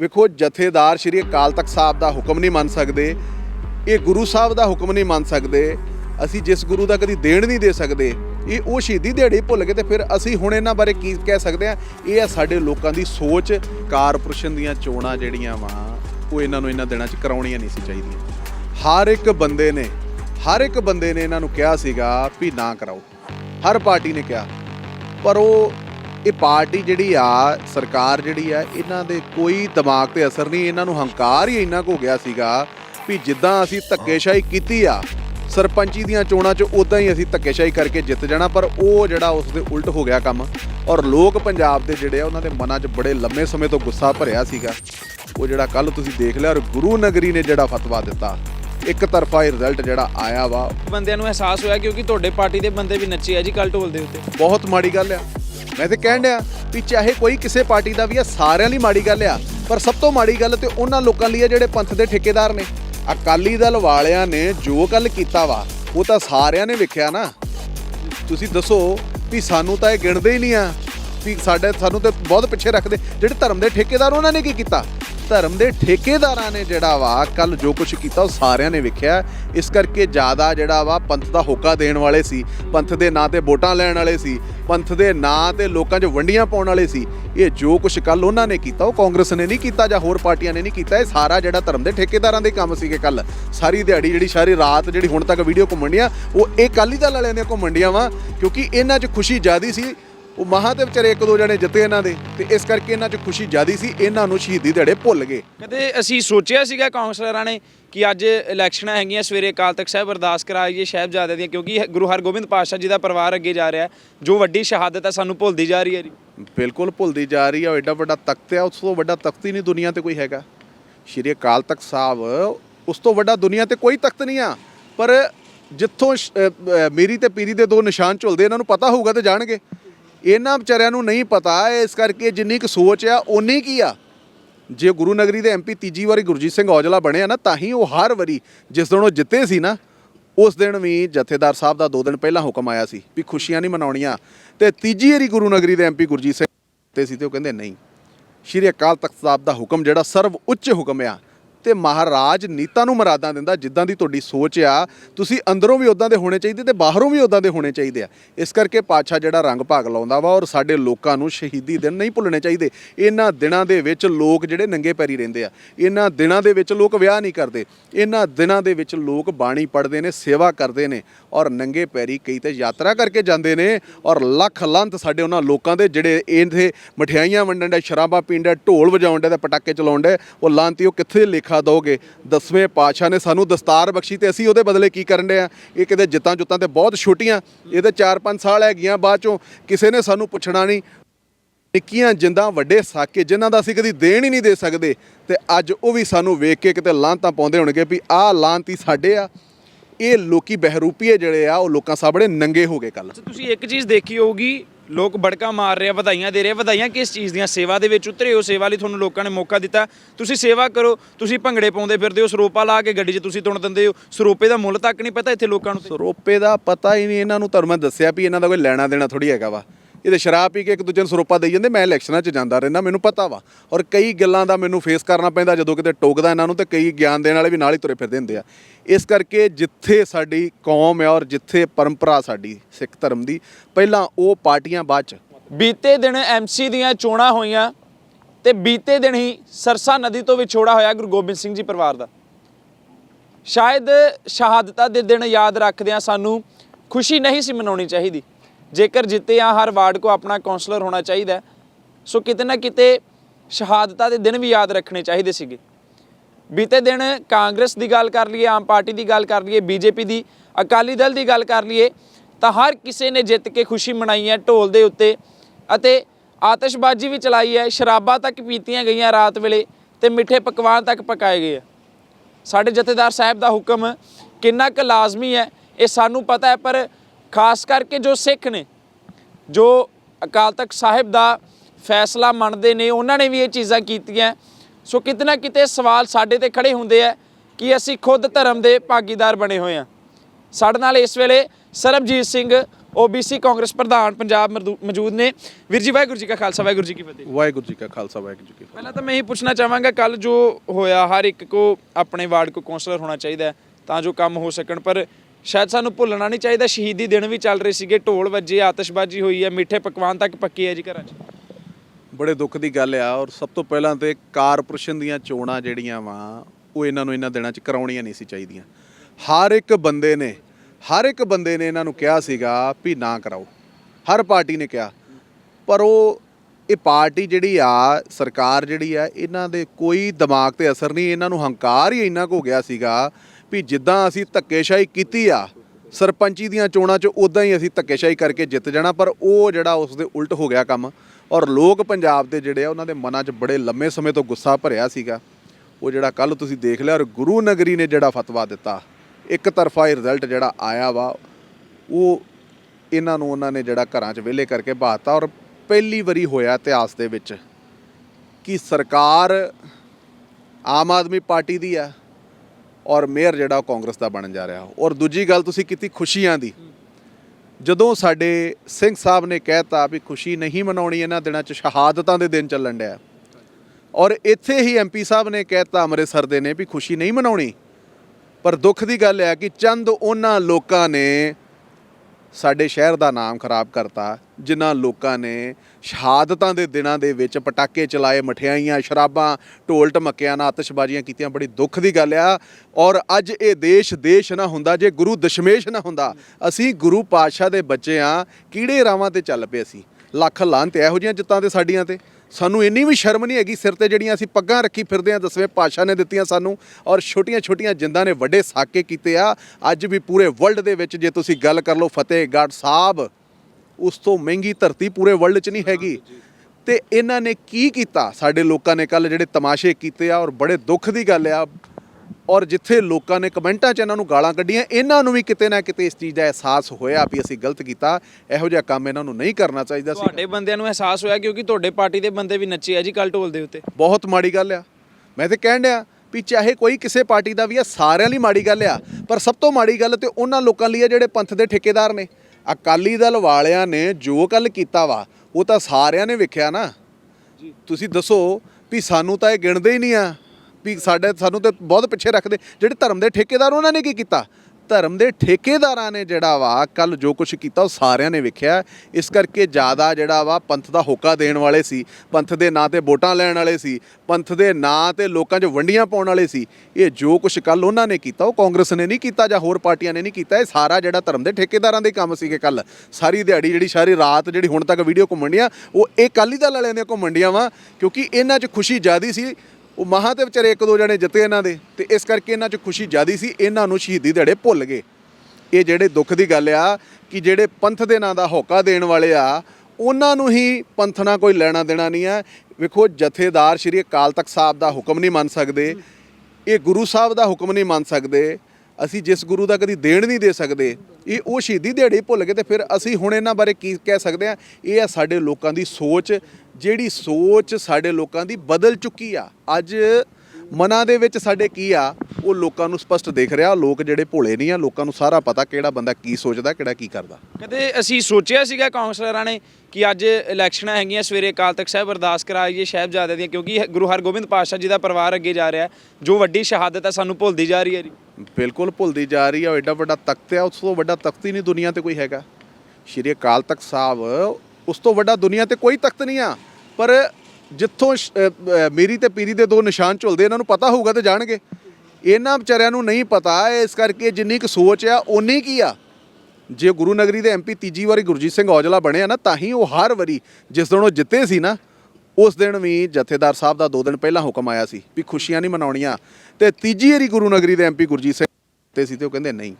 ਵੇਖੋ, ਜਥੇਦਾਰ ਸ਼੍ਰੀ ਅਕਾਲ ਤਖਤ ਸਾਹਿਬ ਦਾ ਹੁਕਮ ਨਹੀਂ ਮੰਨ ਸਕਦੇ। ਇਹ ਗੁਰੂ ਸਾਹਿਬ ਦਾ ਹੁਕਮ ਨਹੀਂ ਮੰਨ ਸਕਦੇ। ਅਸੀਂ ਜਿਸ ਗੁਰੂ ਦਾ ਕਦੀ ਦੇਣ ਨਹੀਂ ਦੇ ਸਕਦੇ, ਇਹ ਉਹ ਸ਼ਹੀਦੀ ਦਿਹਾੜੇ ਭੁੱਲ ਗਏ ਤੇ ਫਿਰ ਅਸੀਂ ਹੁਣ ਇਹਨਾਂ ਬਾਰੇ ਕੀ ਕਹਿ ਸਕਦੇ ਆ ਇਹ ਆ ਸਾਡੇ ਲੋਕਾਂ ਦੀ ਸੋਚ, ਕਾਰਪੋਰੇਸ਼ਨ ਦੀਆਂ ਚੋਣਾਂ ਜਿਹੜੀਆਂ ਵਾ, ਉਹ ਇਹਨਾਂ ਨੂੰ ਇਹਨਾਂ ਦਿਨਾਂ 'ਚ ਕਰਾਉਣੀਆਂ ਨਹੀਂ ਸੀ ਚਾਹੀਦੀਆਂ। ਹਰ ਇੱਕ ਬੰਦੇ ਨੇ, ਹਰ ਇੱਕ ਬੰਦੇ ਨੇ ਇਹਨਾਂ ਨੂੰ ਕਿਹਾ ਸੀਗਾ ਵੀ ਨਾ ਕਰਾਓ। ਹਰ ਪਾਰਟੀ ਨੇ ਕਿਹਾ। ਪਰ ਉਹ ਇਹ ਪਾਰਟੀ ਜਿਹੜੀ ਆ ਸਰਕਾਰ ਜਿਹੜੀ ਆ ਇਹਨਾਂ ਦੇ ਕੋਈ ਦਿਮਾਗ ਤੇ ਅਸਰ ਨਹੀਂ ਇਹਨਾਂ ਨੂੰ ਹੰਕਾਰ ਹੀ ਇੰਨਾ ਕੁ ਹੋ ਗਿਆ ਸੀਗਾ ਵੀ ਜਿੱਦਾਂ ਅਸੀਂ ਧੱਕੇਸ਼ਾਹੀ ਕੀਤੀ ਆ ਸਰਪੰਚੀ ਦੀਆਂ ਚੋਣਾਂ 'ਚ ਉਦਾਂ ਹੀ ਅਸੀਂ ਧੱਕੇਸ਼ਾਹੀ ਕਰਕੇ ਜਿੱਤ ਜਾਣਾ ਪਰ ਉਹ ਜਿਹੜਾ ਉਸ ਦੇ ਉਲਟ ਹੋ ਗਿਆ ਕੰਮ ਔਰ ਲੋਕ ਪੰਜਾਬ ਦੇ ਜਿਹੜੇ ਆ ਉਹਨਾਂ ਦੇ ਮਨਾਂ 'ਚ ਬੜੇ ਲੰਮੇ ਸਮੇਂ ਤੋਂ ਗੁੱਸਾ ਭਰਿਆ ਸੀਗਾ। ਉਹ ਜਿਹੜਾ ਕੱਲ ਤੁਸੀਂ ਦੇਖ ਲਿਆ ਔਰ ਗੁਰੂ ਨਗਰੀ ਨੇ ਜਿਹੜਾ ਫਤਵਾ ਦਿੱਤਾ ਇੱਕ ਤਰਫਾ ਹੀ ਰਿਜ਼ਲਟ ਜਿਹੜਾ ਆਇਆ ਵਾ ਬੰਦਿਆਂ ਨੂੰ ਅਹਿਸਾਸ ਹੋਇਆ ਕਿਉਂਕਿ ਤੁਹਾਡੇ ਪਾਰਟੀ ਦੇ ਬੰਦੇ ਵੀ ਨੱਚੇ ਆ ਜੀ ਕੱਲ ਢੋਲ ਦੇ ਉੱਤੇ। ਬਹੁਤ ਮਾੜੀ ਗੱਲ ਆ। ਮੈਂ ਤੇ ਕਹਿਣ ਡਿਆ ਵੀ ਚਾਹੇ ਕੋਈ ਕਿਸੇ ਪਾਰਟੀ ਦਾ ਵੀ ਆ, ਸਾਰਿਆਂ ਲਈ ਮਾੜੀ ਗੱਲ ਆ, ਪਰ ਸਭ ਤੋਂ ਮਾੜੀ ਗੱਲ ਤੇ ਉਹਨਾਂ ਲੋਕਾਂ ਲਈ ਆ ਜਿਹੜੇ ਪੰਥ ਦੇ ਠੇਕੇਦਾਰ ਨੇ। ਅਕਾਲੀ ਦਲ ਵਾਲਿਆਂ ਨੇ ਜੋ ਗੱਲ ਕੀਤਾ ਵਾ, ਉਹ ਤਾਂ ਸਾਰਿਆਂ ਨੇ ਵੇਖਿਆ ਨਾ। ਤੁਸੀਂ ਦੱਸੋ ਵੀ ਸਾਨੂੰ ਤਾਂ ਇਹ ਗਿਣਦੇ ਹੀ ਨਹੀਂ ਆ ਵੀ ਸਾਡੇ, ਸਾਨੂੰ ਤੇ ਬਹੁਤ ਪਿੱਛੇ ਰੱਖਦੇ। ਜਿਹੜੇ ਧਰਮ ਦੇ ਠੇਕੇਦਾਰ ਉਹਨਾਂ ਨੇ ਕੀ ਕੀਤਾ? ਧਰਮ ਦੇ ਠੇਕੇਦਾਰਾਂ ਨੇ ਜਿਹੜਾ ਵਾ ਕੱਲ ਜੋ ਕੁਝ ਕੀਤਾ ਉਹ ਸਾਰਿਆਂ ਨੇ ਵੇਖਿਆ। ਇਸ ਕਰਕੇ ਜ਼ਿਆਦਾ ਜਿਹੜਾ ਵਾ, ਪੰਥ ਦਾ ਹੋਕਾ ਦੇਣ ਵਾਲੇ ਸੀ। ਪੰਥ ਦੇ ਨਾਂ ਤੇ ਵੋਟਾਂ ਲੈਣ ਵਾਲੇ ਸੀ। ਪੰਥ ਦੇ ਨਾਂ ਤੇ ਲੋਕਾਂ 'ਚ ਵੰਡੀਆਂ ਪਾਉਣ ਵਾਲੇ ਸੀ। ਇਹ ਜੋ ਕੁਝ ਕੱਲ ਉਹਨਾਂ ਨੇ ਕੀਤਾ, ਉਹ ਕਾਂਗਰਸ ਨੇ ਨਹੀਂ ਕੀਤਾ ਜਾਂ ਹੋਰ ਪਾਰਟੀਆਂ ਨੇ ਨਹੀਂ ਕੀਤਾ, ਇਹ ਸਾਰਾ ਜਿਹੜਾ ਧਰਮ ਦੇ ਠੇਕੇਦਾਰਾਂ ਦੇ ਕੰਮ ਸੀਗੇ ਕੱਲ ਸਾਰੀ ਦਿਹਾੜੀ ਜਿਹੜੀ ਸਾਰੀ ਰਾਤ ਜਿਹੜੀ ਹੁਣ ਤੱਕ ਵੀਡੀਓ ਘੁੰਮਣ ਡੀਆਂ ਉਹ ਇਹ ਅਕਾਲੀ ਦਲ ਵਾਲਿਆਂ ਦੀਆਂ ਘੁੰਮਣ ਡੀਆਂ ਵਾ, ਕਿਉਂਕਿ ਇਹਨਾਂ 'ਚ ਖੁਸ਼ੀ ਜ਼ਿਆਦੀ ਸੀ। ਉਹ ਮਹਾਂ ਤੇ ਵਿਚਾਰੇ ਇੱਕ ਦੋ ਜਣੇ ਜਿੱਤੇ ਇਹਨਾਂ ਦੇ ਤੇ ਇਸ ਕਰਕੇ ਇਹਨਾਂ 'ਚ ਖੁਸ਼ੀ ਜ਼ਿਆਦੀ ਸੀ ਇਹਨਾਂ ਨੂੰ ਸ਼ਹੀਦੀ ਦਿਹਾੜੇ ਭੁੱਲ ਗਏ। ਕਦੇ ਅਸੀਂ ਸੋਚਿਆ ਸੀਗਾ ਕਾਉਂਸਲਰਾਂ ਨੇ ਕਿ ਅੱਜ ਇਲੈਕਸ਼ਨਾਂ ਹੈਗੀਆਂ ਸਵੇਰੇ ਅਕਾਲ ਤਖਤ ਸਾਹਿਬ ਅਰਦਾਸ ਕਰਾਈਏ ਸਾਹਿਬਜ਼ਾਦੇ ਦੀਆਂ ਕਿਉਂਕਿ ਗੁਰੂ ਹਰਗੋਬਿੰਦ ਪਾਤਸ਼ਾਹ ਜੀ ਦਾ ਪਰਿਵਾਰ ਅੱਗੇ ਜਾ ਰਿਹਾ ਹੈ ਜੋ ਵੱਡੀ ਸ਼ਹਾਦਤ ਹੈ ਸਾਨੂੰ ਭੁੱਲਦੀ ਜਾ ਰਹੀ ਹੈ ਜੀ। ਬਿਲਕੁਲ ਭੁੱਲਦੀ ਜਾ ਰਹੀ ਆ ਉਹ ਐਡਾ ਵੱਡਾ ਤਖਤ ਆ ਉਸ ਤੋਂ ਵੱਡਾ ਤਖਤ ਹੀ ਨਹੀਂ ਦੁਨੀਆ ਤੇ ਕੋਈ ਹੈਗਾ। ਸ਼੍ਰੀ ਅਕਾਲ ਤਖਤ ਸਾਹਿਬ ਉਸ ਤੋਂ ਵੱਡਾ ਦੁਨੀਆ ਤੇ ਕੋਈ ਤਖਤ ਨਹੀਂ ਆ ਪਰ ਜਿੱਥੋਂ ਮੇਰੀ ਤੇ ਪੀਰੀ ਦੇ ਦੋ ਨਿਸ਼ਾਨ ਝੁਲਦੇ ਇਹਨਾਂ ਨੂੰ ਪਤਾ ਹੋਊਗਾ ਤੇ ਜਾਣਗੇ। ਇਹਨਾਂ ਵਿਚਾਰਿਆਂ ਨੂੰ ਨਹੀਂ ਪਤਾ, ਇਸ ਕਰਕੇ ਜਿੰਨੀ ਕੁ ਸੋਚ ਆ, ਓਨੀ ਕੀ ਆ। ਜੇ ਗੁਰੂ ਨਗਰੀ ਦੇ ਐਮਪੀ ਤੀਜੀ ਵਾਰੀ ਗੁਰਜੀਤ ਸਿੰਘ ਔਜਲਾ ਬਣਿਆ ਨਾ, ਤਾਂ ਹੀ ਉਹ ਹਰ ਵਾਰੀ ਜਿਸ ਦਿਨ ਉਹ ਜਿੱਤੇ ਸੀ ਨਾ, ਉਸ ਦਿਨ ਵੀ ਜਥੇਦਾਰ ਸਾਹਿਬ ਦਾ ਦੋ ਦਿਨ ਪਹਿਲਾਂ ਹੁਕਮ ਆਇਆ ਸੀ ਵੀ ਖੁਸ਼ੀਆਂ ਨਹੀਂ ਮਨਾਉਣੀਆਂ। ਤੇ ਤੀਜੀ ਵਾਰੀ ਗੁਰੂ ਨਗਰੀ ਦੇ ਐਮਪੀ ਗੁਰਜੀਤ ਸਿੰਘ ਤੇ ਸੀ ਤੇ ਉਹ ਕਹਿੰਦੇ ਨਹੀਂ। ਸ਼੍ਰੀ ਅਕਾਲ ਤਖਤ ਸਾਹਿਬ ਦਾ ਹੁਕਮ ਜਿਹੜਾ ਸਰਵ ਉੱਚ ਹੁਕਮ ਆ ਤੇ ਮਹਾਰਾਜ ਨੀਤਾਂ ਨੂੰ ਮਰਾਦਾਂ ਦਿੰਦਾ ਜਿੱਦਾਂ ਦੀ ਤੁਹਾਡੀ ਸੋਚ ਆ। ਤੁਸੀਂ ਅੰਦਰੋਂ ਵੀ ਉਦਾਂ ਦੇ ਹੋਣੇ ਚਾਹੀਦੇ ਤੇ ਬਾਹਰੋਂ ਵੀ ਉਦਾਂ ਦੇ ਹੋਣੇ ਚਾਹੀਦੇ ਆ। ਇਸ ਕਰਕੇ ਪਾਤਸ਼ਾਹ ਜਿਹੜਾ ਰੰਗ ਭਾਗ ਲਾਉਂਦਾ ਵਾ ਔਰ ਸਾਡੇ ਲੋਕਾਂ ਨੂੰ ਸ਼ਹੀਦੀ ਦਿਨ ਨਹੀਂ ਭੁੱਲਣੇ ਚਾਹੀਦੇ। ਇਹਨਾਂ ਦਿਨਾਂ ਦੇ ਵਿੱਚ ਲੋਕ ਜਿਹੜੇ ਨੰਗੇ ਪੈਰੀ ਰਹਿੰਦੇ ਆ। ਇਹਨਾਂ ਦਿਨਾਂ ਦੇ ਵਿੱਚ ਲੋਕ ਵਿਆਹ ਨਹੀਂ ਕਰਦੇ। ਇਹਨਾਂ ਦਿਨਾਂ ਦੇ ਵਿੱਚ ਲੋਕ ਬਾਣੀ ਪੜ੍ਹਦੇ ਨੇ, ਸੇਵਾ ਕਰਦੇ ਨੇ ਔਰ ਨੰਗੇ ਪੈਰੀ ਕਈ ਤੇ ਯਾਤਰਾ ਕਰਕੇ ਜਾਂਦੇ ਨੇ ਔਰ ਲੱਖ ਲੰਤ ਸਾਡੇ ਉਹਨਾਂ ਲੋਕਾਂ ਦੇ ਜਿਹੜੇ ਇਹਦੇ ਮਠਿਆਈਆਂ ਵੰਡਣ ਦੇ, ਸ਼ਰਾਬਾਂ ਪੀਣ ਦੇ, ਢੋਲ ਵਜਾਉਣ ਦੇ ਤੇ ਪਟਾਕੇ ਚਲਾਉਣ ਦੇ, ਉਹ ਲਾਂਤੀ ਉਹ ਕਿੱਥੇ ਲਿਖ ਦੋਗੇ? ਦਸਵੇਂ ਪਾਤਸ਼ਾਹ ਨੇ ਸਾਨੂੰ ਦਸਤਾਰ ਬਖਸ਼ੀ ਤੇ ਅਸੀਂ ਉਹਦੇ ਬਦਲੇ ਕੀ ਕਰਨ ਦੇ ਆ? ਇਹ ਕਿਤੇ ਜਿੱਤਾਂ ਜੁੱਤਾਂ ਤੇ ਬਹੁਤ ਛੋਟੀਆਂ। ਇਹਦੇ 4-5 ਸਾਲ ਹੈਗੀਆਂ ਬਾਅਦ ਚੋਂ। ਕਿਸੇ ਨੇ ਸਾਨੂੰ ਪੁੱਛਣਾ ਨਹੀਂ। ਨਿੱਕੀਆਂ ਜਿੰਦਾਂ ਵੱਡੇ ਸਾਕੇ ਜਿਨ੍ਹਾਂ ਦਾ ਅਸੀਂ ਕਦੀ ਦੇਣ ਹੀ ਨਹੀਂ ਦੇ ਸਕਦੇ। ਤੇ ਅੱਜ ਉਹ ਵੀ ਸਾਨੂੰ ਵੇਖ ਕੇ ਕਿਤੇ ਲਾਂਤਾਂ ਪਾਉਂਦੇ ਹੋਣਗੇ ਵੀ ਆਹ ਲਾਂਤੀ ਸਾਡੇ ਆ। ਇਹ ਲੋਕੀ ਬਹਿਰੂਪੀਏ ਜਿਹੜੇ ਆ, ਉਹ ਲੋਕਾਂ ਸਾਹਮਣੇ ਨੰਗੇ ਹੋ ਗਏ ਕੱਲ ਤੁਸੀਂ ਇੱਕ ਚੀਜ਼ ਦੇਖੀ ਹੋਊਗੀ ਲੋਕ ਬੜਕਾ ਮਾਰ ਰਹੇ ਆ, ਵਧਾਈਆਂ ਦੇ ਰਹੇ ਆ। ਵਧਾਈਆਂ ਕਿਸ ਚੀਜ਼ ਦੀਆਂ? ਸੇਵਾ ਦੇ ਵਿੱਚ ਉਤਰੇ ਹੋ, ਸੇਵਾ ਲਈ ਤੁਹਾਨੂੰ ਲੋਕਾਂ ਨੇ ਮੌਕਾ ਦਿੱਤਾ। ਤੁਸੀਂ ਸੇਵਾ ਕਰੋ, ਤੁਸੀਂ ਭੰਗੜੇ ਪਾਉਂਦੇ ਫਿਰਦੇ ਹੋ, ਸਰੋਪਾ ਲਾ ਕੇ ਗੱਡੀ 'ਚ ਤੁਸੀਂ ਤੁਣ ਦਿੰਦੇ ਹੋ। ਸਰੋਪੇ ਦਾ ਮੁੱਲ ਤੱਕ ਨਹੀਂ ਪਤਾ ਇੱਥੇ ਲੋਕਾਂ ਨੂੰ ਸਰੋਪੇ ਦਾ ਪਤਾ ਹੀ ਨਹੀਂ ਇਹਨਾਂ ਨੂੰ, ਤੁਹਾਨੂੰ ਮੈਂ ਦੱਸਿਆ ਵੀ ਇਹਨਾਂ ਦਾ ਕੋਈ ਲੈਣਾ ਦੇਣਾ ਥੋੜੀ ਹੈਗਾ ਵਾ। ਇਹ ਤੇ ਸ਼ਰਾਬ ਪੀ ਕੇ ਇੱਕ ਦੂਜੇ ਨੂੰ ਸਰੋਪਾ ਦੇਈ ਜਾਂਦੇ, ਮੈਂ ਇਲੈਕਸ਼ਨਾਂ 'ਚ ਜਾਂਦਾ ਰਹਿੰਦਾ, ਮੈਨੂੰ ਪਤਾ ਵਾ। ਔਰ ਕਈ ਗੱਲਾਂ ਦਾ ਮੈਨੂੰ ਫੇਸ ਕਰਨਾ ਪੈਂਦਾ, ਜਦੋਂ ਕਿਤੇ ਟੋਕਦਾ ਇਹਨਾਂ ਨੂੰ ਤੇ ਕਈ ਗਿਆਨ ਦੇਣ ਵਾਲੇ ਵੀ ਨਾਲ ਹੀ ਤੁਰੇ ਫਿਰਦੇ ਹੁੰਦੇ ਆ। ਇਸ ਕਰਕੇ ਜਿੱਥੇ ਸਾਡੀ ਕੌਮ ਹੈ ਔਰ ਜਿੱਥੇ ਪਰੰਪਰਾ ਸਾਡੀ ਸਿੱਖ ਧਰਮ ਦੀ, ਪਹਿਲਾਂ ਉਹ ਪਾਰਟੀਆਂ ਬਾਅਦ 'ਚ। ਬੀਤੇ ਦਿਨ ਐਮਸੀ ਦੀਆਂ ਚੋਣਾਂ ਹੋਈਆਂ ਤੇ ਬੀਤੇ ਦਿਨ ਹੀ ਸਰਸਾ ਨਦੀ ਤੋਂ ਵਿਛੋੜਾ ਹੋਇਆ ਗੁਰੂ ਗੋਬਿੰਦ ਸਿੰਘ ਜੀ ਪਰਿਵਾਰ ਦਾ। ਸ਼ਾਇਦ ਸ਼ਹਾਦਤਾਂ ਦੇ ਦਿਨ ਯਾਦ ਰੱਖਦਿਆਂ ਸਾਨੂੰ ਖੁਸ਼ੀ ਨਹੀਂ ਸੀ ਮਨਾਉਣੀ ਚਾਹੀਦੀ। ਜੇਕਰ ਜਿੱਤੇ ਆ, ਹਰ ਵਾਰਡ ਕੋ ਆਪਣਾ ਕਾਉਂਸਲਰ ਹੋਣਾ ਚਾਹੀਦਾ ਸੋ ਕਿਤੇ ਨਾ ਕਿਤੇ ਸ਼ਹਾਦਤਾਂ ਦੇ ਦਿਨ ਵੀ ਯਾਦ ਰੱਖਣੇ ਚਾਹੀਦੇ ਸੀਗੇ। ਬੀਤੇ ਦਿਨ ਕਾਂਗਰਸ ਦੀ ਗੱਲ ਕਰ ਲਈਏ, ਆਮ ਪਾਰਟੀ ਦੀ ਗੱਲ ਕਰ ਲਈਏ, ਬੀਜੇਪੀ ਦੀ, ਅਕਾਲੀ ਦਲ ਦੀ ਗੱਲ ਕਰ ਲਈਏ, ਤਾਂ ਹਰ ਕਿਸੇ ਨੇ ਜਿੱਤ ਕੇ ਖੁਸ਼ੀ ਮਨਾਈ ਹੈ ਢੋਲ ਦੇ ਉੱਤੇ। ਅਤੇ ਆਤਿਸ਼ਬਾਜ਼ੀ ਵੀ ਚਲਾਈ ਹੈ, ਸ਼ਰਾਬਾਂ ਤੱਕ ਪੀਤੀਆਂ ਗਈਆਂ ਰਾਤ ਵੇਲੇ ਤੇ ਮਿੱਠੇ ਪਕਵਾਨ ਤੱਕ ਪਕਾਏ ਗਏ ਆ। ਸਾਡੇ ਜਥੇਦਾਰ ਸਾਹਿਬ ਦਾ ਹੁਕਮ ਕਿੰਨਾ ਕੁ ਲਾਜ਼ਮੀ ਹੈ, ਇਹ ਸਾਨੂੰ ਪਤਾ ਹੈ, ਪਰ ਖਾਸ ਕਰਕੇ ਜੋ ਸਿੱਖ ਨੇ ਜੋ ਅਕਾਲ ਤਖਤ ਸਾਹਿਬ ਦਾ ਫੈਸਲਾ ਮੰਨਦੇ ਨੇ ਉਹਨਾਂ ਨੇ ਵੀ ਇਹ ਚੀਜ਼ਾਂ ਕੀਤੀਆਂ। ਸੋ ਕਿਤੇ ਨਾ ਕਿਤੇ ਸਵਾਲ ਸਾਡੇ ਤੇ ਖੜੇ ਹੁੰਦੇ ਆ ਕਿ ਅਸੀਂ ਖੁਦ ਧਰਮ ਦੇ ਭਾਗੀਦਾਰ ਬਣੇ ਹੋਏ ਆ। ਸਾਡੇ ਨਾਲ ਇਸ ਵੇਲੇ ਸਰਬਜੀਤ ਸਿੰਘ ਓਬੀਸੀ ਕਾਂਗਰਸ ਪ੍ਰਧਾਨ ਪੰਜਾਬ ਮੌਜੂਦ ਨੇ। ਵੀਰ ਜੀ ਵਾਹਿਗੁਰੂ ਜੀ ਕਾ ਖਾਲਸਾ ਵਾਹਿਗੁਰੂ ਜੀ ਕੀ ਫਤਿਹ। ਵਾਹਿਗੁਰੂ ਜੀ ਕਾ ਖਾਲਸਾ ਵਾਹਿਗੁਰੂ ਜੀ ਕੀ ਫਤਿਹ। ਪਹਿਲਾਂ ਤਾਂ ਮੈਂ ਇਹ ਪੁੱਛਣਾ ਚਾਹਾਂਗਾ ਕੱਲ ਜੋ ਹੋਇਆ ਹਰ ਇੱਕ ਕੋ ਆਪਣੇ ਵਾਰਡ ਕੋ ਕਾਉਂਸਲਰ ਹੋਣਾ ਚਾਹੀਦਾ ਤਾਂ ਜੋ ਕੰਮ ਹੋ ਸਕਣ ਪਰ ਸ਼ਾਇਦ ਸਾਨੂੰ ਭੁੱਲਣਾ ਨਹੀਂ ਚਾਹੀਦਾ, ਸ਼ਹੀਦੀ ਦਿਨ ਵੀ ਚੱਲ ਰਹੇ ਸੀਗੇ, ਢੋਲ ਵੱਜੇ, ਆਤਿਸ਼ਬਾਜ਼ੀ ਹੋਈ ਹੈ, ਮਿੱਠੇ ਪਕਵਾਨ ਤੱਕ ਪੱਕੇ ਹੈ ਜੀ ਘਰਾਂ 'ਚ। ਬੜੇ ਦੁੱਖ ਦੀ ਗੱਲ ਆ, ਔਰ ਸਭ ਤੋਂ ਪਹਿਲਾਂ ਤੇ ਕਾਰਪੋਰੇਸ਼ਨ ਦੀਆਂ ਚੋਣਾਂ ਜਿਹੜੀਆਂ ਵਾ, ਉਹ ਇਹਨਾਂ ਨੂੰ ਇਹਨਾਂ ਦਿਨਾਂ 'ਚ ਕਰਾਉਣੀਆਂ ਨਹੀਂ ਸੀ ਚਾਹੀਦੀਆਂ। ਹਰ ਇੱਕ ਬੰਦੇ ਨੇ, ਹਰ ਇੱਕ ਬੰਦੇ ਨੇ ਇਹਨਾਂ ਨੂੰ ਕਿਹਾ ਸੀਗਾ ਵੀ ਨਾ ਕਰਾਓ। ਹਰ ਪਾਰਟੀ ਨੇ ਕਿਹਾ। ਪਰ ਉਹ, ਇਹ ਪਾਰਟੀ ਜਿਹੜੀ ਆ, ਸਰਕਾਰ ਜਿਹੜੀ ਆ, ਇਹਨਾਂ ਦੇ ਕੋਈ ਦਿਮਾਗ ਤੇ ਅਸਰ ਨਹੀਂ, ਇਹਨਾਂ ਨੂੰ ਹੰਕਾਰ ਹੀ ਇੰਨਾ ਕੁ ਹੋ ਗਿਆ ਸੀਗਾ ਵੀ ਜਿੱਦਾਂ ਅਸੀਂ ਧੱਕੇਸ਼ਾਹੀ ਕੀਤੀ ਆ, ਸਰਪੰਚੀ ਦੀਆਂ ਚੋਣਾਂ 'ਚ ਉਦਾਂ ਹੀ ਅਸੀਂ ਧੱਕੇਸ਼ਾਹੀ ਕਰਕੇ ਜਿੱਤ ਜਾਣਾ, ਪਰ ਉਹ ਜਿਹੜਾ ਉਸ ਦੇ ਉਲਟ ਹੋ ਗਿਆ ਕੰਮ, ਔਰ ਲੋਕ ਪੰਜਾਬ ਦੇ ਜਿਹੜੇ ਆ, ਉਹਨਾਂ ਦੇ ਮਨਾਂ 'ਚ ਬੜੇ ਲੰਮੇ ਸਮੇਂ ਤੋਂ ਗੁੱਸਾ ਭਰਿਆ ਸੀਗਾ। ਉਹ ਜਿਹੜਾ ਕੱਲ ਤੁਸੀਂ ਦੇਖ ਲਿਆ, ਔਰ ਗੁਰੂ ਨਗਰੀ ਨੇ ਜਿਹੜਾ ਫਤਵਾ ਦਿੱਤਾ, ਇੱਕ ਤਰਫਾ ਹੀ ਰਿਜ਼ਲਟ ਜਿਹੜਾ ਆਇਆ ਵਾ, ਉਹ ਇਹਨਾਂ ਨੂੰ ਉਹਨਾਂ ਨੇ ਜਿਹੜਾ ਘਰਾਂ 'ਚ ਵਿਹਲੇ ਕਰਕੇ ਬਾਤਾ ਔਰ ਪਹਿਲੀ ਵਾਰੀ ਹੋਇਆ ਇਤਿਹਾਸ ਦੇ ਵਿੱਚ ਕਿ ਸਰਕਾਰ ਆਮ ਆਦਮੀ ਪਾਰਟੀ ਦੀ ਆ ਔਰ ਮੇਅਰ ਜਿਹੜਾ ਉਹ ਕਾਂਗਰਸ ਦਾ ਬਣਨ ਜਾ ਰਿਹਾ। ਔਰ ਦੂਜੀ ਗੱਲ ਤੁਸੀਂ ਕੀਤੀ ਖੁਸ਼ੀਆਂ ਦੀ। ਜਦੋਂ ਸਾਡੇ ਸਿੰਘ ਸਾਹਿਬ ਨੇ ਕਹਿਤਾ ਵੀ ਖੁਸ਼ੀ ਨਹੀਂ ਮਨਾਉਣੀ ਇਹਨਾਂ ਦਿਨਾਂ 'ਚ, ਸ਼ਹਾਦਤਾਂ ਦੇ ਦਿਨ ਚੱਲਣ ਡਿਆ। ਔਰ ਇੱਥੇ ਹੀ ਐਮਪੀ ਸਾਹਿਬ ਨੇ ਕਹਿਤਾ ਅੰਮ੍ਰਿਤਸਰ ਦੇ ਨੇ ਵੀ ਖੁਸ਼ੀ ਨਹੀਂ ਮਨਾਉਣੀ। ਪਰ ਦੁੱਖ ਦੀ ਗੱਲ ਹੈ ਕਿ ਚੰਦ ਉਹਨਾਂ ਲੋਕਾਂ ਨੇ ਸਾਡੇ ਸ਼ਹਿਰ ਦਾ ਨਾਮ ਖਰਾਬ ਕਰਤਾ, ਜਿਨ੍ਹਾਂ ਲੋਕਾਂ ਨੇ ਸ਼ਹਾਦਤਾਂ ਦੇ ਦਿਨਾਂ ਦੇ ਵਿੱਚ ਪਟਾਕੇ ਚਲਾਏ, ਮਠਿਆਈਆਂ, ਸ਼ਰਾਬਾਂ, ਢੋਲ ਢਮੱਕਿਆਂ ਨਾਲ ਆਤਿਸ਼ਬਾਜ਼ੀਆਂ ਕੀਤੀਆਂ, ਬੜੀ ਦੁੱਖ ਦੀ ਗੱਲ ਆ। ਔਰ ਅੱਜ ਇਹ ਦੇਸ਼ ਦੇਸ਼ ਨਾ ਹੁੰਦਾ, ਜੇ ਗੁਰੂ ਦਸ਼ਮੇਸ਼ ਨਾ ਹੁੰਦਾ, ਅਸੀਂ ਗੁਰੂ ਪਾਤਸ਼ਾਹ ਦੇ ਬੱਚੇ ਆ ਕਿਹੜੇ ਰਾਵਾਂ ਤੇ ਚੱਲ ਪਏ ਅਸੀਂ। ਲੱਖ ਲਾਹਨਤ ਇਹੋ ਜਿਹੀਆਂ ਜਿੱਤਾਂ ਤੇ ਸਾਡੀਆਂ ਤੇ। ਸਾਨੂੰ ਇੰਨੀ ਵੀ ਸ਼ਰਮ ਨਹੀਂ ਹੈਗੀ ਸਿਰ ਤੇ ਜਿਹੜੀਆਂ ਅਸੀਂ ਪੱਗਾਂ ਰੱਖੀ ਫਿਰਦੇ ਆ ਦਸਵੇਂ ਪਾਤਸ਼ਾਹ ਨੇ ਦਿੱਤੀਆਂ ਸਾਨੂੰ ਔਰ ਛੋਟੀਆਂ-ਛੋਟੀਆਂ ਜਿੰਦਾਂ ਨੇ ਵੱਡੇ ਸਾਕੇ ਕੀਤੇ ਆ। ਅੱਜ ਵੀ ਪੂਰੇ ਵਰਲਡ ਦੇ ਵਿੱਚ ਜੇ ਤੁਸੀਂ ਗੱਲ ਕਰ ਲਓ ਫਤਿਹਗੜ੍ਹ ਸਾਹਿਬ ਉਸ ਤੋਂ ਮਹਿੰਗੀ ਧਰਤੀ ਪੂਰੇ ਵਰਲਡ 'ਚ ਨਹੀਂ ਹੈਗੀ। ਤੇ ਇਹਨਾਂ ਨੇ ਕੀ ਕੀਤਾ? ਸਾਡੇ ਲੋਕਾਂ ਨੇ ਕੱਲ ਜਿਹੜੇ ਤਮਾਸ਼ੇ ਕੀਤੇ ਆ ਔਰ ਬੜੇ ਦੁੱਖ ਦੀ ਗੱਲ ਆ। ਔਰ ਜਿੱਥੇ ਲੋਕਾਂ ਨੇ ਕਮੈਂਟਾਂ 'ਚ ਇਹਨਾਂ ਨੂੰ ਗਾਲਾਂ ਕੱਢੀਆਂ ਇਹਨਾਂ ਨੂੰ ਵੀ ਕਿਤੇ ਨਾ ਕਿਤੇ ਇਸ ਚੀਜ਼ ਦਾ ਅਹਿਸਾਸ ਹੋਇਆ ਵੀ ਅਸੀਂ ਗਲਤ ਕੀਤਾ। ਇਹੋ ਜਿਹਾ ਕੰਮ ਇਹਨਾਂ ਨੂੰ ਨਹੀਂ ਕਰਨਾ ਚਾਹੀਦਾ ਸੀ। ਤੁਹਾਡੇ ਬੰਦਿਆਂ ਨੂੰ ਅਹਿਸਾਸ ਹੋਇਆ ਕਿਉਂਕਿ ਤੁਹਾਡੇ ਪਾਰਟੀ ਦੇ ਬੰਦੇ ਵੀ ਨੱਚੇ ਆ ਜੀ ਕੱਲ ਢੋਲ ਦੇ ਉੱਤੇ। ਬਹੁਤ ਮਾੜੀ ਗੱਲ ਆ। ਮੈਂ ਤੇ ਕਹਿਣ ਡਿਆ ਵੀ ਚਾਹੇ ਕੋਈ ਕਿਸੇ ਪਾਰਟੀ ਦਾ ਵੀ ਆ ਸਾਰਿਆਂ ਲਈ ਮਾੜੀ ਗੱਲ ਆ। ਪਰ ਸਭ ਤੋਂ ਮਾੜੀ ਗੱਲ ਤੇ ਉਹਨਾਂ ਲੋਕਾਂ ਲਈ ਆ ਜਿਹੜੇ ਪੰਥ ਦੇ ਠੇਕੇਦਾਰ ਨੇ। ਅਕਾਲੀ ਦਲ ਵਾਲਿਆਂ ਨੇ ਜੋ ਕੱਲ ਕੀਤਾ ਵਾ ਉਹ ਤਾਂ ਸਾਰਿਆਂ ਨੇ ਵੇਖਿਆ ਨਾ। ਤੁਸੀਂ ਦੱਸੋ ਵੀ ਸਾਨੂੰ ਤਾਂ ਇਹ ਗਿਣਦੇ ਹੀ ਨਹੀਂ ਆ। ਵੀ ਸਾਡੇ ਸਾਨੂੰ ਤੇ ਬਹੁਤ ਪਿੱਛੇ ਰੱਖਦੇ। ਜਿਹੜੇ ਧਰਮ ਦੇ ਠੇਕੇਦਾਰ, ਉਹਨਾਂ ਨੇ ਕੀ ਕੀਤਾ? ਧਰਮ ਦੇ ਠੇਕੇਦਾਰਾਂ ਨੇ ਜਿਹੜਾ ਵਾ ਕੱਲ ਜੋ ਕੁਝ ਕੀਤਾ, ਉਹ ਸਾਰਿਆਂ ਨੇ ਵੇਖਿਆ। ਇਸ ਕਰਕੇ ਜ਼ਿਆਦਾ ਜਿਹੜਾ ਵਾ, ਪੰਥ ਦਾ ਹੋਕਾ ਦੇਣ ਵਾਲੇ ਸੀ। ਪੰਥ ਦੇ ਨਾਂ ਤੇ ਵੋਟਾਂ ਲੈਣ ਵਾਲੇ ਸੀ। ਪੰਥ ਦੇ ਨਾਂ ਤੇ ਲੋਕਾਂ 'ਚ ਵੰਡੀਆਂ ਪਾਉਣ ਵਾਲੇ ਸੀ। ਇਹ ਜੋ ਕੁਝ ਕੱਲ ਉਹਨਾਂ ਨੇ ਕੀਤਾ, ਉਹ ਕਾਂਗਰਸ ਨੇ ਨਹੀਂ ਕੀਤਾ ਜਾਂ ਹੋਰ ਪਾਰਟੀਆਂ ਨੇ ਨਹੀਂ ਕੀਤਾ। ਇਹ ਸਾਰਾ ਜਿਹੜਾ ਧਰਮ ਦੇ ਠੇਕੇਦਾਰਾਂ ਦੇ ਕੰਮ ਸੀਗੇ ਕੱਲ ਸਾਰੀ ਦਿਹਾੜੀ ਜਿਹੜੀ ਸਾਰੀ ਰਾਤ ਜਿਹੜੀ ਹੁਣ ਤੱਕ ਵੀਡੀਓ ਘੁੰਮਣ ਡੀਆਂ ਉਹ ਇਹ ਕਾਲੀ ਦਲ ਵਾਲਿਆਂ ਦੀਆਂ ਘੁੰਮਣ ਡੀਆਂ ਵਾ, ਕਿਉਂਕਿ ਇਹਨਾਂ 'ਚ ਖੁਸ਼ੀ ਜ਼ਿਆਦੀ ਸੀ। ਉਹ ਮਹਾਂ ਤੇ ਵਿਚਾਰੇ ਇੱਕ ਦੋ ਜਣੇ ਜਿੱਤੇ ਇਹਨਾਂ ਦੇ ਤੇ ਇਸ ਕਰਕੇ ਇਹਨਾਂ 'ਚ ਖੁਸ਼ੀ ਜ਼ਿਆਦੀ ਸੀ, ਇਹਨਾਂ ਨੂੰ ਸ਼ਹੀਦੀ ਦਿਹਾੜੇ ਭੁੱਲ ਗਏ। ਇਹ ਜਿਹੜੇ ਦੁੱਖ ਦੀ ਗੱਲ ਆ ਕਿ ਜਿਹੜੇ ਪੰਥ ਦੇ ਨਾਂ ਦਾ ਹੋਕਾ ਦੇਣ ਵਾਲੇ ਆ, ਉਹਨਾਂ ਨੂੰ ਹੀ ਪੰਥ ਨਾਲ ਕੋਈ ਲੈਣਾ ਦੇਣਾ ਨਹੀਂ ਆ। ਵੇਖੋ, ਜਥੇਦਾਰ ਸ਼੍ਰੀ ਅਕਾਲ ਤਖਤ ਸਾਹਿਬ ਦਾ ਹੁਕਮ ਨਹੀਂ ਮੰਨ ਸਕਦੇ, ਇਹ ਗੁਰੂ ਸਾਹਿਬ ਦਾ ਹੁਕਮ ਨਹੀਂ ਮੰਨ ਸਕਦੇ, ਅਸੀਂ ਜਿਸ ਗੁਰੂ ਦਾ ਕਦੀ ਦੇਣ ਨਹੀਂ ਦੇ ਸਕਦੇ। ਇਹ ਉਹ ਸ਼ਹੀਦੀ ਦਿਹਾੜੇ ਭੁੱਲ ਗਏ ਤੇ ਫਿਰ ਅਸੀਂ ਹੁਣ ਇਹਨਾਂ ਬਾਰੇ ਕੀ ਕਹਿ ਸਕਦੇ ਆ ਇਹ ਆ ਸਾਡੇ ਲੋਕਾਂ ਦੀ ਸੋਚ, ਜਿਹੜੀ ਸੋਚ ਸਾਡੇ ਲੋਕਾਂ ਦੀ ਬਦਲ ਚੁੱਕੀ ਆ। ਅੱਜ ਮਨਾਂ ਦੇ ਵਿੱਚ ਸਾਡੇ ਕੀ ਆ? ਉਹ ਲੋਕਾਂ ਨੂੰ ਸਪਸ਼ਟ ਦਿਖ ਰਿਹਾ ਲੋਕ ਜਿਹੜੇ ਭੋਲੇ ਨਹੀਂ ਆ ਲੋਕਾਂ ਨੂੰ ਸਾਰਾ ਪਤਾ ਕਿਹੜਾ ਬੰਦਾ ਕੀ ਸੋਚਦਾ ਕਿਹੜਾ ਕੀ ਕਰਦਾ। ਕਦੇ ਅਸੀਂ ਸੋਚਿਆ ਸੀਗਾ ਕਾਉਂਸਲਰਾਂ ਨੇ ਕਿ ਅੱਜ ਇਲੈਕਸ਼ਨਾਂ ਹੈਗੀਆਂ ਸਵੇਰੇ ਅਕਾਲ ਤਖਤ ਸਾਹਿਬ ਅਰਦਾਸ ਕਰਾਈਏ ਸਾਹਿਬਜ਼ਾਦਿਆਂ ਦੀਆਂ ਕਿਉਂਕਿ ਗੁਰੂ ਹਰਗੋਬਿੰਦ ਪਾਤਸ਼ਾਹ ਜੀ ਦਾ ਪਰਿਵਾਰ ਅੱਗੇ ਜਾ ਰਿਹਾ ਹੈ ਜੋ ਵੱਡੀ ਸ਼ਹਾਦਤ ਹੈ ਸਾਨੂੰ ਭੁੱਲਦੀ ਜਾ ਰਹੀ ਹੈ ਜੀ। ਬਿਲਕੁਲ ਭੁੱਲਦੀ ਜਾ ਰਹੀ ਆ ਉਹ ਐਡਾ ਵੱਡਾ ਤਖਤ ਆ ਉਸ ਤੋਂ ਵੱਡਾ ਤਖਤ ਹੀ ਨਹੀਂ ਦੁਨੀਆ ਤੇ ਕੋਈ ਹੈਗਾ। ਸ਼੍ਰੀ ਅਕਾਲ ਤਖਤ ਸਾਹਿਬ ਉਸ ਤੋਂ ਵੱਡਾ ਦੁਨੀਆ ਤੇ ਕੋਈ ਤਖਤ ਨਹੀਂ ਆ ਪਰ ਜਿੱਥੋਂ ਸ਼- ਅ, ਅ, ਮੇਰੀ ਤੇ ਪੀਰੀ ਦੇ ਦੋ ਨਿਸ਼ਾਨ ਝੁਲਦੇ ਇਹਨਾਂ ਨੂੰ ਪਤਾ ਹੋਊਗਾ ਤੇ ਜਾਣਗੇ। ਇਹਨਾਂ ਵਿਚਾਰਿਆਂ ਨੂੰ ਨਹੀਂ ਪਤਾ ਇਸ ਕਰਕੇ ਜਿੰਨੀ ਕੁ ਸੋਚ ਆ ਓਨੀ ਕੀ ਆ। ਜੇ ਗੁਰੂ ਨਗਰੀ ਦੇ ਐਮਪੀ ਤੀਜੀ ਵਾਰੀ ਗੁਰਜੀਤ ਸਿੰਘ ਔਜਲਾ ਬਣਿਆ ਨਾ ਤਾਂ ਹੀ ਉਹ ਹਰ ਵਾਰੀ ਜਿਸ ਦਿਨ ਉਹ ਜਿੱਤੇ ਸੀ ਨਾ ਉਸ ਦਿਨ ਵੀ ਜਥੇਦਾਰ ਸਾਹਿਬ ਦਾ ਦੋ ਦਿਨ ਪਹਿਲਾਂ ਹੁਕਮ ਆਇਆ ਸੀ ਵੀ ਖੁਸ਼ੀਆਂ ਨਹੀਂ ਮਨਾਉਣੀਆਂ। ਤੇ ਤੀਜੀ ਵਾਰੀ ਗੁਰੂ ਨਗਰੀ ਦੇ ਐਮਪੀ ਗੁਰਜੀਤ ਸਿੰਘ ਤੇ ਸੀ ਤੇ ਉਹ ਕਹਿੰਦੇ ਨਹੀਂ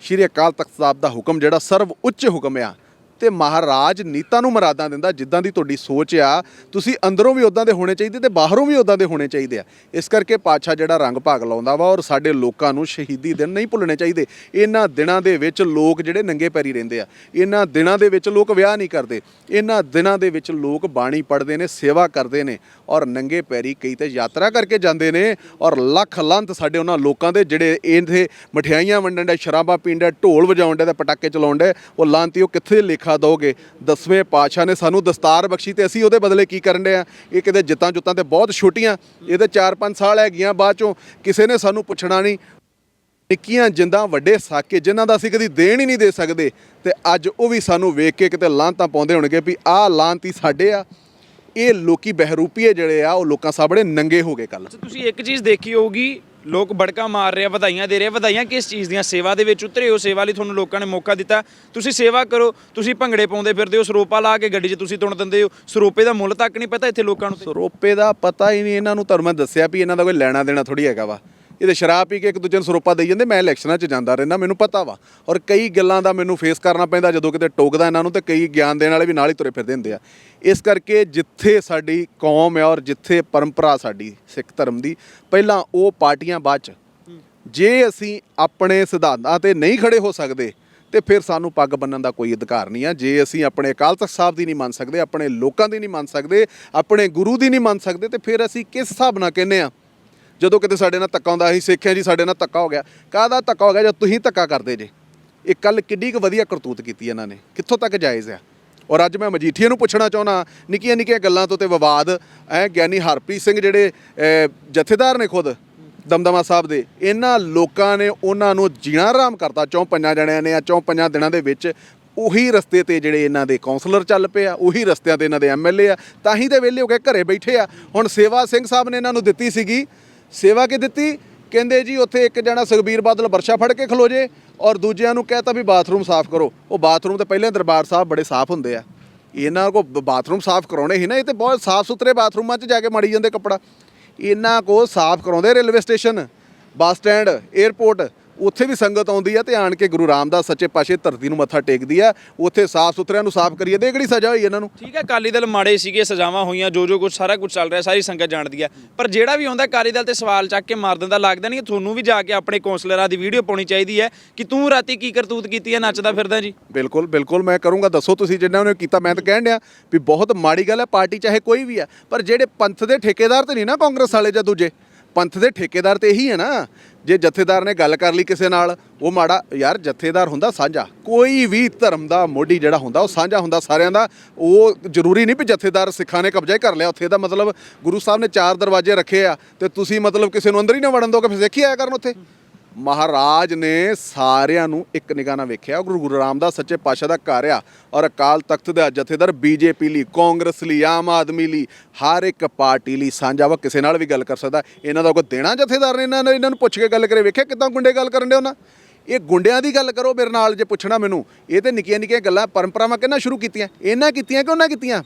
ਸ਼੍ਰੀ ਅਕਾਲ ਤਖਤ ਸਾਹਿਬ ਦਾ ਹੁਕਮ ਜਿਹੜਾ ਸਰਵ ਉੱਚ ਹੁਕਮ ਆ ਤੇ ਮਹਾਰਾਜ ਨੀਤਾਂ ਨੂੰ ਮਰਾਦਾਂ ਦਿੰਦਾ ਜਿੱਦਾਂ ਦੀ ਤੁਹਾਡੀ ਸੋਚ ਆ। ਤੁਸੀਂ ਅੰਦਰੋਂ ਵੀ ਉਦਾਂ ਦੇ ਹੋਣੇ ਚਾਹੀਦੇ ਤੇ ਬਾਹਰੋਂ ਵੀ ਉਦਾਂ ਦੇ ਹੋਣੇ ਚਾਹੀਦੇ ਆ। ਇਸ ਕਰਕੇ ਪਾਤਸ਼ਾਹ ਜਿਹੜਾ ਰੰਗ ਭਾਗ ਲਾਉਂਦਾ ਵਾ ਔਰ ਸਾਡੇ ਲੋਕਾਂ ਨੂੰ ਸ਼ਹੀਦੀ ਦਿਨ ਨਹੀਂ ਭੁੱਲਣੇ ਚਾਹੀਦੇ। ਇਹਨਾਂ ਦਿਨਾਂ ਦੇ ਵਿੱਚ ਲੋਕ ਜਿਹੜੇ ਨੰਗੇ ਪੈਰੀ ਰਹਿੰਦੇ ਆ। ਇਹਨਾਂ ਦਿਨਾਂ ਦੇ ਵਿੱਚ ਲੋਕ ਵਿਆਹ ਨਹੀਂ ਕਰਦੇ। ਇਹਨਾਂ ਦਿਨਾਂ ਦੇ ਵਿੱਚ ਲੋਕ ਬਾਣੀ ਪੜ੍ਹਦੇ ਨੇ, ਸੇਵਾ ਕਰਦੇ ਨੇ ਔਰ ਨੰਗੇ ਪੈਰੀ ਕਈ ਤੇ ਯਾਤਰਾ ਕਰਕੇ ਜਾਂਦੇ ਨੇ ਔਰ ਲੱਖ ਲੰਤ ਸਾਡੇ ਉਹਨਾਂ ਲੋਕਾਂ ਦੇ ਜਿਹੜੇ ਇਹਦੇ ਮਠਿਆਈਆਂ ਵੰਡਣ ਦੇ, ਸ਼ਰਾਬਾਂ ਪੀਣ ਦੇ, ਢੋਲ ਵਜਾਉਣ ਦੇ ਤੇ ਪਟਾਕੇ ਚਲਾਉਣ ਦੇ, ਉਹ ਲਾਂਤੀ ਉਹ ਕਿੱਥੇ ਲਿਖ ਦੋਗੇ? ਦਸਵੇਂ ਪਾਤਸ਼ਾਹ ਨੇ ਸਾਨੂੰ ਦਸਤਾਰ ਬਖਸ਼ੀ ਤੇ ਅਸੀਂ ਉਹਦੇ ਬਦਲੇ ਕੀ ਕਰਨ ਦੇ ਆ? ਇਹ ਕਿਤੇ ਜਿੱਤਾਂ ਜੁੱਤਾਂ ਤੇ ਬਹੁਤ ਛੋਟੀਆਂ। ਇਹਦੇ 4-5 ਸਾਲ ਹੈਗੀਆਂ ਬਾਅਦ ਚੋਂ ਕਿਸੇ ਨੇ ਸਾਨੂੰ ਪੁੱਛਣਾ ਨਹੀਂ। ਨਿੱਕੀਆਂ ਜਿੰਦਾਂ ਵੱਡੇ ਸਾਕੇ ਜਿਨ੍ਹਾਂ ਦਾ ਅਸੀਂ ਕਦੀ ਦੇਣ ਹੀ ਨਹੀਂ ਦੇ ਸਕਦੇ ਤੇ ਅੱਜ ਉਹ ਵੀ ਸਾਨੂੰ ਵੇਖ ਕੇ ਕਿਤੇ ਲਾਂਤਾਂ ਪਾਉਂਦੇ ਹੋਣਗੇ ਵੀ ਆਹ ਲਾਂਤੀ ਸਾਡੇ ਆ। ਇਹ ਲੋਕੀ ਬਹਿਰੂਪੀਏ ਜਿਹੜੇ ਆ, ਉਹ ਲੋਕਾਂ ਸਾਹਮਣੇ ਨੰਗੇ ਹੋ ਗਏ ਕੱਲ ਤੁਸੀਂ ਇੱਕ ਚੀਜ਼ ਦੇਖੀ ਹੋਊਗੀ ਲੋਕ ਬੜਕਾ ਮਾਰ ਰਹੇ ਆ, ਵਧਾਈਆਂ ਦੇ ਰਹੇ ਆ। ਵਧਾਈਆਂ ਕਿਸ ਚੀਜ਼ ਦੀਆਂ? ਸੇਵਾ ਦੇ ਵਿੱਚ ਉਤਰੇ ਹੋ, ਸੇਵਾ ਲਈ ਤੁਹਾਨੂੰ ਲੋਕਾਂ ਨੇ ਮੌਕਾ ਦਿੱਤਾ। ਤੁਸੀਂ ਸੇਵਾ ਕਰੋ, ਤੁਸੀਂ ਭੰਗੜੇ ਪਾਉਂਦੇ ਫਿਰਦੇ ਹੋ, ਸਰੋਪਾ ਲਾ ਕੇ ਗੱਡੀ 'ਚ ਤੁਸੀਂ ਤੁਣ ਦਿੰਦੇ ਹੋ। ਸਰੋਪੇ ਦਾ ਮੁੱਲ ਤੱਕ ਨਹੀਂ ਪਤਾ ਇੱਥੇ ਲੋਕਾਂ ਨੂੰ ਸਰੋਪੇ ਦਾ ਪਤਾ ਹੀ ਨਹੀਂ ਇਹਨਾਂ ਨੂੰ, ਤੁਹਾਨੂੰ ਮੈਂ ਦੱਸਿਆ ਵੀ ਇਹਨਾਂ ਦਾ ਕੋਈ ਲੈਣਾ ਦੇਣਾ ਥੋੜੀ ਹੈਗਾ ਵਾ। ਇਹ ਤੇ ਸ਼ਰਾਬ ਪੀ ਕੇ ਇੱਕ ਦੂਜੇ ਨੂੰ ਸਰੋਪਾ ਦੇਈ ਜਾਂਦੇ, ਮੈਂ ਇਲੈਕਸ਼ਨਾਂ 'ਚ ਜਾਂਦਾ ਰਹਿੰਦਾ, ਮੈਨੂੰ ਪਤਾ ਵਾ। ਔਰ ਕਈ ਗੱਲਾਂ ਦਾ ਮੈਨੂੰ ਫੇਸ ਕਰਨਾ ਪੈਂਦਾ, ਜਦੋਂ ਕਿਤੇ ਟੋਕਦਾ ਇਹਨਾਂ ਨੂੰ ਤੇ ਕਈ ਗਿਆਨ ਦੇਣ ਵਾਲੇ ਵੀ ਨਾਲ ਹੀ ਤੁਰੇ ਫਿਰਦੇ ਹੁੰਦੇ ਆ। ਇਸ ਕਰਕੇ ਜਿੱਥੇ ਸਾਡੀ ਕੌਮ ਹੈ ਔਰ ਜਿੱਥੇ ਪਰੰਪਰਾ ਸਾਡੀ ਸਿੱਖ ਧਰਮ ਦੀ, ਪਹਿਲਾਂ ਉਹ ਪਾਰਟੀਆਂ ਬਾਅਦ 'ਚ। ਜੇ ਅਸੀਂ ਆਪਣੇ ਸਿਧਾਂਤਾਂ ਤੇ ਨਹੀਂ ਖੜੇ ਹੋ ਸਕਦੇ, ਤੇ ਫਿਰ ਸਾਨੂੰ ਪੱਗ ਬੰਨਣ ਦਾ ਕੋਈ ਅਧਿਕਾਰ ਨਹੀਂ ਆ। ਜੇ ਅਸੀਂ ਆਪਣੇ ਅਕਾਲ ਤਖਤ ਸਾਹਿਬ ਦੀ ਨਹੀਂ ਮੰਨ ਸਕਦੇ, ਆਪਣੇ ਲੋਕਾਂ ਦੀ ਨਹੀਂ ਮੰਨ ਸਕਦੇ, ਆਪਣੇ ਗੁਰੂ ਦੀ ਨਹੀਂ ਮੰਨ ਸਕਦੇ, ਤੇ ਫਿਰ ਅਸੀਂ ਕਿਸ ਹਿਸਾਬ ਨਾਲ ਕਹਿੰਦੇ ਆ? ਜਦੋਂ ਕਿਤੇ ਸਾਡੇ ਨਾਲ ਧੱਕਾ ਹੁੰਦਾ ਅਸੀਂ ਸਿੱਖਿਆ ਜੀ ਸਾਡੇ ਨਾਲ ਧੱਕਾ ਹੋ ਗਿਆ। ਕਾਹਦਾ ਧੱਕਾ ਹੋ ਗਿਆ? ਜਦ ਤੁਸੀਂ ਧੱਕਾ ਕਰਦੇ ਜੇ। ਇਹ ਕੱਲ ਕਿੱਡੀ ਕੁ ਵਧੀਆ ਕਰਤੂਤ ਕੀਤੀ ਇਹਨਾਂ ਨੇ। ਕਿੱਥੋਂ ਤੱਕ ਜਾਇਜ਼ ਆ? ਔਰ ਅੱਜ ਮੈਂ ਮਜੀਠੀਏ ਨੂੰ ਪੁੱਛਣਾ ਚਾਹੁੰਦਾ ਨਿੱਕੀਆਂ ਨਿੱਕੀਆਂ ਗੱਲਾਂ ਤੋਂ ਤੇ ਵਿਵਾਦ, ਐ ਗਿਆਨੀ ਹਰਪ੍ਰੀਤ ਸਿੰਘ ਜਿਹੜੇ ਜਥੇਦਾਰ ਨੇ ਖੁਦ, ਦਮਦਮਾ ਸਾਹਿਬ ਦੇ, ਇਹਨਾਂ ਲੋਕਾਂ ਨੇ ਉਹਨਾਂ ਨੂੰ ਜੀਣਾ ਆਰਾਮ ਕਰਤਾ। ਚੌਂ ਪੰਜਾਂ ਜਣਿਆਂ ਨੇ ਆ, ਚੌਂ ਪੰਜਾਂ ਦਿਨਾਂ ਦੇ ਵਿੱਚ ਉਹੀ ਰਸਤੇ ਤੇ ਜਿਹੜੇ ਇਹਨਾਂ ਦੇ ਕਾਉਂਸਲਰ ਚੱਲ ਪਏ ਆ, ਉਹੀ ਰਸਤਿਆਂ ਤੇ ਇਹਨਾਂ ਦੇ ਐਮਐਲਏ ਆ। ਤਾਂ ਹੀ ਤੇ ਵਿਹਲੇ ਹੋ ਕੇ ਘਰੇ ਬੈਠੇ ਆ। ਹੁਣ ਸੇਵਾ ਸਿੰਘ ਸਾਹਿਬ ਨੇ ਇਹਨਾਂ ਨੂੰ ਦਿੱਤੀ ਸੀਗੀ ਸੇਵਾ ਕੀ ਦਿੱਤੀ? ਕਹਿੰਦੇ ਜੀ, ਉੱਥੇ ਇੱਕ ਜਣਾ ਸੁਖਬੀਰ ਬਾਦਲ ਵਰਸ਼ਾ ਫੜ ਕੇ ਖਲੋ ਜੇ ਔਰ ਦੂਜਿਆਂ ਨੂੰ ਕਹਿਤਾ ਵੀ ਬਾਥਰੂਮ ਸਾਫ਼ ਕਰੋ। ਉਹ ਬਾਥਰੂਮ ਤੇ ਪਹਿਲੇ ਦਰਬਾਰ ਸਾਹਿਬ ਬੜੇ ਸਾਫ਼ ਹੁੰਦੇ ਆ। ਇਹਨਾਂ ਕੋ ਬਾਥਰੂਮ ਸਾਫ਼ ਕਰਾਉਣੇ ਸੀ ਨਾ, ਇਹ ਤੇ ਬਹੁਤ ਸਾਫ਼ ਸੁਥਰੇ ਬਾਥਰੂਮਾਂ 'ਚ ਜਾ ਕੇ ਮੜੀ ਜਾਂਦੇ ਕੱਪੜਾ। ਇਹਨਾਂ ਕੋ ਸਾਫ਼ ਕਰਾਉਂਦੇ railway station, bus stand airport ਉੱਥੇ ਵੀ ਸੰਗਤ ਆਉਂਦੀ ਆ ਤੇ ਆਣ ਕੇ ਗੁਰੂ ਰਾਮਦਾਸ ਸੱਚੇ ਪਾਸ਼ੇ ਧਰਤੀ ਨੂੰ ਮੱਥਾ ਟੇਕਦੀ ਆ ਉੱਥੇ ਸਾਫ਼ ਸੁਥਰਿਆਂ ਨੂੰ ਸਾਫ਼ ਕਰੀਏ ਤੇ ਇਹ ਕਿਹੜੀ ਸਜ਼ਾ ਹੋਈ ਇਹਨਾਂ ਨੂੰ? ਠੀਕ ਹੈ ਅਕਾਲੀ ਦਲ ਮਾੜੇ ਸੀਗੇ ਸਜ਼ਾਵਾਂ ਹੋਈਆਂ ਜੋ ਜੋ ਕੁਝ ਸਾਰਾ ਕੁਝ ਚੱਲ ਰਿਹਾ ਸਾਰੀ ਸੰਗਤ ਜਾਣਦੀ ਹੈ ਪਰ ਜਿਹੜਾ ਵੀ ਆਉਂਦਾ ਅਕਾਲੀ ਦਲ ਤੇ ਸਵਾਲ ਚੱਕ ਕੇ ਮਾਰ ਦਿੰਦਾ ਲੱਗਦਾ ਨਹੀਂ ਤੁਹਾਨੂੰ ਵੀ ਜਾ ਕੇ ਆਪਣੇ ਕੌਂਸਲਰਾਂ ਦੀ ਵੀਡੀਓ ਪਾਉਣੀ ਚਾਹੀਦੀ ਹੈ ਕਿ ਤੂੰ ਰਾਤੀ ਕੀ ਕਰਤੂਤ ਕੀਤੀ ਹੈ ਨੱਚਦਾ ਫਿਰਦਾ ਜੀ। ਬਿਲਕੁਲ ਬਿਲਕੁਲ ਮੈਂ ਕਰੂੰਗਾ ਦੱਸੋ ਤੁਸੀਂ ਜਿੰਨਾ ਉਹਨੇ ਕੀਤਾ ਮੈਂ ਤਾਂ ਕਹਿਣ ਡਿਆ ਵੀ ਬਹੁਤ ਮਾੜੀ ਗੱਲ ਹੈ ਪਾਰਟੀ ਚਾਹੇ ਕੋਈ ਵੀ ਹੈ ਪਰ ਜਿਹੜੇ ਪੰਥ ਦੇ ਠੇਕੇਦਾਰ ਤੇ ਨਹੀਂ ਨਾ ਕਾਂਗਰਸ ਵਾਲੇ ਜਾਂ ਦੂਜੇ ਪੰਥ ਦੇ ਠੇਕੇਦਾਰ ਤੇ ਇਹੀ ਹੈ ਨਾ। ਜੇ ਜਥੇਦਾਰ ਨੇ ਗੱਲ ਕਰ ਲਈ ਕਿਸੇ ਨਾਲ, ਉਹ ਮਾੜਾ, ਯਾਰ ਜਥੇਦਾਰ ਹੁੰਦਾ ਸਾਂਝਾ। ਕੋਈ ਵੀ ਧਰਮ ਦਾ ਮੋਢੀ ਜਿਹੜਾ ਹੁੰਦਾ, ਉਹ ਸਾਂਝਾ ਹੁੰਦਾ ਸਾਰਿਆਂ ਦਾ। ਉਹ ਜ਼ਰੂਰੀ ਨਹੀਂ ਵੀ ਜਥੇਦਾਰ ਸਿੱਖਾਂ ਨੇ ਕਬਜ਼ਾ ਹੀ ਕਰ ਲਿਆ। ਉੱਥੇ ਦਾ ਮਤਲਬ ਗੁਰੂ ਸਾਹਿਬ ਨੇ ਚਾਰ ਦਰਵਾਜ਼ੇ ਰੱਖੇ ਆ ਤੇ ਤੁਸੀਂ ਮਤਲਬ ਕਿਸੇ ਨੂੰ ਅੰਦਰ ਹੀ ਨਾ ਵੜਨ ਦੋਗੇ ਫਿਰ ਸਿੱਖ ਆਇਆ ਕਰਨ ਉੱਥੇ। ਮਹਾਰਾਜ ਨੇ ਸਾਰਿਆਂ ਨੂੰ ਇੱਕ ਨਿਗਾਹ ਨਾਲ ਵੇਖਿਆ। ਗੁਰੂ ਗੁਰੂ ਰਾਮਦਾਸ ਸੱਚੇ ਪਾਤਸ਼ਾਹ ਦਾ ਘਰ ਆ ਔਰ ਅਕਾਲ ਤਖਤ ਦਾ ਜਥੇਦਾਰ ਬੀਜੇਪੀ ਲਈ, ਕਾਂਗਰਸ ਲਈ, ਆਮ ਆਦਮੀ ਲਈ, ਹਰ ਇੱਕ ਪਾਰਟੀ ਲਈ ਸਾਂਝਾ ਵਾ। ਕਿਸੇ ਨਾਲ ਵੀ ਗੱਲ ਕਰ ਸਕਦਾ। ਇਹਨਾਂ ਦਾ ਕੋਈ ਦੇਣਾ ਜਥੇਦਾਰ ਨੇ? ਇਹਨਾਂ ਨੇ ਇਹਨਾਂ ਨੂੰ ਪੁੱਛ ਕੇ ਗੱਲ ਕਰੇ। ਵੇਖਿਆ ਕਿਦਾਂ ਗੁੰਡੇ ਗੱਲ ਕਰਨ ਦੇ ਉਹਨਾਂ? ਇਹ ਗੁੰਡਿਆਂ ਦੀ ਗੱਲ ਕਰੋ ਮੇਰੇ ਨਾਲ ਜੇ ਪੁੱਛਣਾ ਮੈਨੂੰ। ਇਹ ਤੇ ਨਿੱਕੀਆਂ ਨਿੱਕੀਆਂ ਗੱਲਾਂ, ਪਰੰਪਰਾਵਾਂ ਕਿਹਨਾਂ ਸ਼ੁਰੂ ਕੀਤੀਆਂ? ਇਹਨਾਂ ਕੀਤੀਆਂ ਕਿ ਉਹਨਾਂ ਕੀਤੀਆਂ?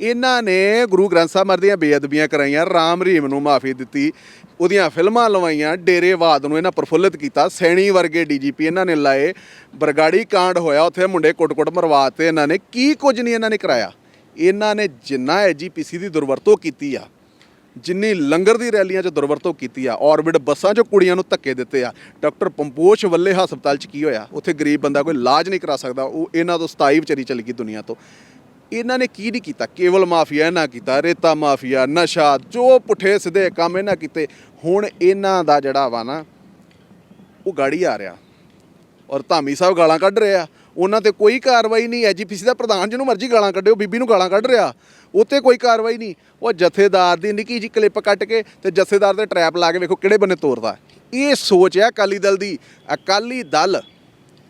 ਇਹਨਾਂ ਨੇ ਗੁਰੂ ਗ੍ਰੰਥ ਸਾਹਿਬ ਮਹਾਰਾਜ ਦੀਆਂ ਬੇਅਦਬੀਆਂ ਕਰਾਈਆਂ, ਰਾਮ ਰਹੀਮ ਨੂੰ ਮਾਫੀ ਦਿੱਤੀ, ਉਹਦੀਆਂ ਫਿਲਮਾਂ ਲਵਾਈਆਂ ਡੇਰੇਵਾਦ ਨੂੰ ਇਹਨਾਂ ਪ੍ਰਫੁੱਲਿਤ ਕੀਤਾ, ਸੈਣੀ ਵਰਗੇ ਡੀਜੀਪੀ ਇਹਨਾਂ ਨੇ ਲਾਏ, ਬਰਗਾੜੀ ਕਾਂਡ ਹੋਇਆ, ਉੱਥੇ ਮੁੰਡੇ ਕੁੱਟ-ਕੁੱਟ ਮਰਵਾਤੇ ਇਹਨਾਂ ਨੇ ਕੀ ਕੁਝ ਨਹੀਂ ਇਹਨਾਂ ਨੇ ਕਰਾਇਆ। ਇਹਨਾਂ ਨੇ ਜਿੰਨਾ ਐਜੀਪੀਸੀ ਦੀ ਦੁਰਵਰਤੋਂ ਕੀਤੀ ਆ, ਜਿੰਨੀ ਲੰਗਰ ਦੀ ਰੈਲੀਆਂ 'ਚ ਦੁਰਵਰਤੋਂ ਕੀਤੀ ਆ, ਔਰਬਿਟ ਬੱਸਾਂ 'ਚ ਕੁੜੀਆਂ ਨੂੰ ਧੱਕੇ ਦਿੱਤੇ ਆ, ਡਾਕਟਰ ਪੰਪੋਸ਼ ਵੱਲੇ ਹਸਪਤਾਲ 'ਚ ਕੀ ਹੋਇਆ? ਉੱਥੇ ਗਰੀਬ ਬੰਦਾ ਕੋਈ ਇਲਾਜ ਨਹੀਂ ਕਰਾ ਸਕਦਾ, ਉਹ ਇਹਨਾਂ ਤੋਂ 27 ਵਿਚਾਰੀ ਚਲੀ ਗਈ ਦੁਨੀਆ ਤੋਂ। ਇਹਨਾਂ ਨੇ ਕੀ ਨਹੀਂ ਕੀਤਾ? ਕੇਵਲ ਮਾਫੀਆ ਇਹਨਾਂ ਕੀਤਾ, ਰੇਤਾ ਮਾਫੀਆ, ਨਸ਼ਾ, ਜੋ ਪੁੱਠੇ ਸਿੱਧੇ ਕੰਮ ਇਹਨਾਂ ਕੀਤੇ। ਹੁਣ ਇਹਨਾਂ ਦਾ ਜਿਹੜਾ ਵਾ ਨਾ, ਉਹ ਗਾੜੀ ਆ ਰਿਹਾ। ਔਰ ਧਾਮੀ ਸਾਹਿਬ ਗਾਲਾਂ ਕੱਢ ਰਿਹਾ ਉਹਨਾਂ ਤੇ ਕੋਈ ਕਾਰਵਾਈ ਨਹੀਂ, ਐਜੀਪੀਸੀ ਦਾ ਪ੍ਰਧਾਨ ਜਿਹਨੂੰ ਮਰਜ਼ੀ ਗਾਲਾਂ ਕੱਢਿਓ, ਬੀਬੀ ਨੂੰ ਗਾਲਾਂ ਕੱਢ ਰਿਹਾ। ਉੱਤੇ ਕੋਈ ਕਾਰਵਾਈ ਨਹੀਂ। ਉਹ ਜਥੇਦਾਰ ਦੀ ਨਿੱਕੀ ਜੀ ਕਲਿੱਪ ਕੱਟ ਕੇ ਤੇ ਜਥੇਦਾਰ ਦੇ ਟਰੈਪ ਲਾ ਕੇ ਵੇਖੋ ਕਿਹੜੇ ਬੰਨੇ ਤੋਰਦਾ। ਇਹ ਸੋਚ ਹੈ ਅਕਾਲੀ ਦਲ ਦੀ। ਅਕਾਲੀ ਦਲ,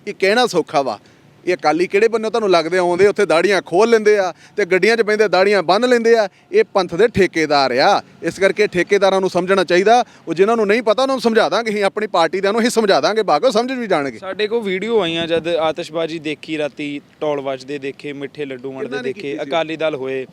ਇਹ ਕਹਿਣਾ ਸੌਖਾ ਵਾ। ਇਹ ਅਕਾਲੀ ਕਿਹੜੇ ਬੰਨੇ ਤੁਹਾਨੂੰ ਲੱਗਦੇ ਆਉਂਦੇ ਉੱਥੇ ਦਾੜੀਆਂ ਖੋਲ ਲੈਂਦੇ ਆ ਤੇ ਗੱਡੀਆਂ 'ਚ ਬੈਂਦੇ ਦਾੜੀਆਂ ਬੰਨ ਲੈਂਦੇ ਆ। ਇਹ ਪੰਥ ਦੇ ਠੇਕੇਦਾਰ ਆ। ਇਸ ਕਰਕੇ ਠੇਕੇਦਾਰਾਂ ਨੂੰ ਸਮਝਣਾ ਚਾਹੀਦਾ। ਉਹ ਜਿਨ੍ਹਾਂ ਨੂੰ ਨਹੀਂ ਪਤਾ ਉਹਨਾਂ ਨੂੰ ਸਮਝਾ ਦਾਂਗੇ ਅਸੀਂ ਆਪਣੀ ਪਾਰਟੀ ਦੇ ਨੂੰ ਅਸੀਂ ਸਮਝਾ ਦਾਂਗੇ। ਬਾਕੋ ਸਮਝ ਵੀ ਜਾਣਗੇ। ਸਾਡੇ ਕੋਲ ਵੀਡੀਓ ਆਈਆਂ ਜਦ ਆਤਿਸ਼ਬਾਜ਼ੀ ਦੇਖੀ ਰਾਤੀ ਟੋਲ ਵੱਜਦੇ ਦੇਖੇ ਮਿੱਠੇ ਲੱਡੂ ਵੰਡਦੇ ਦੇਖੇ? ਅਕਾਲੀ ਦਲ ਹੋਏ।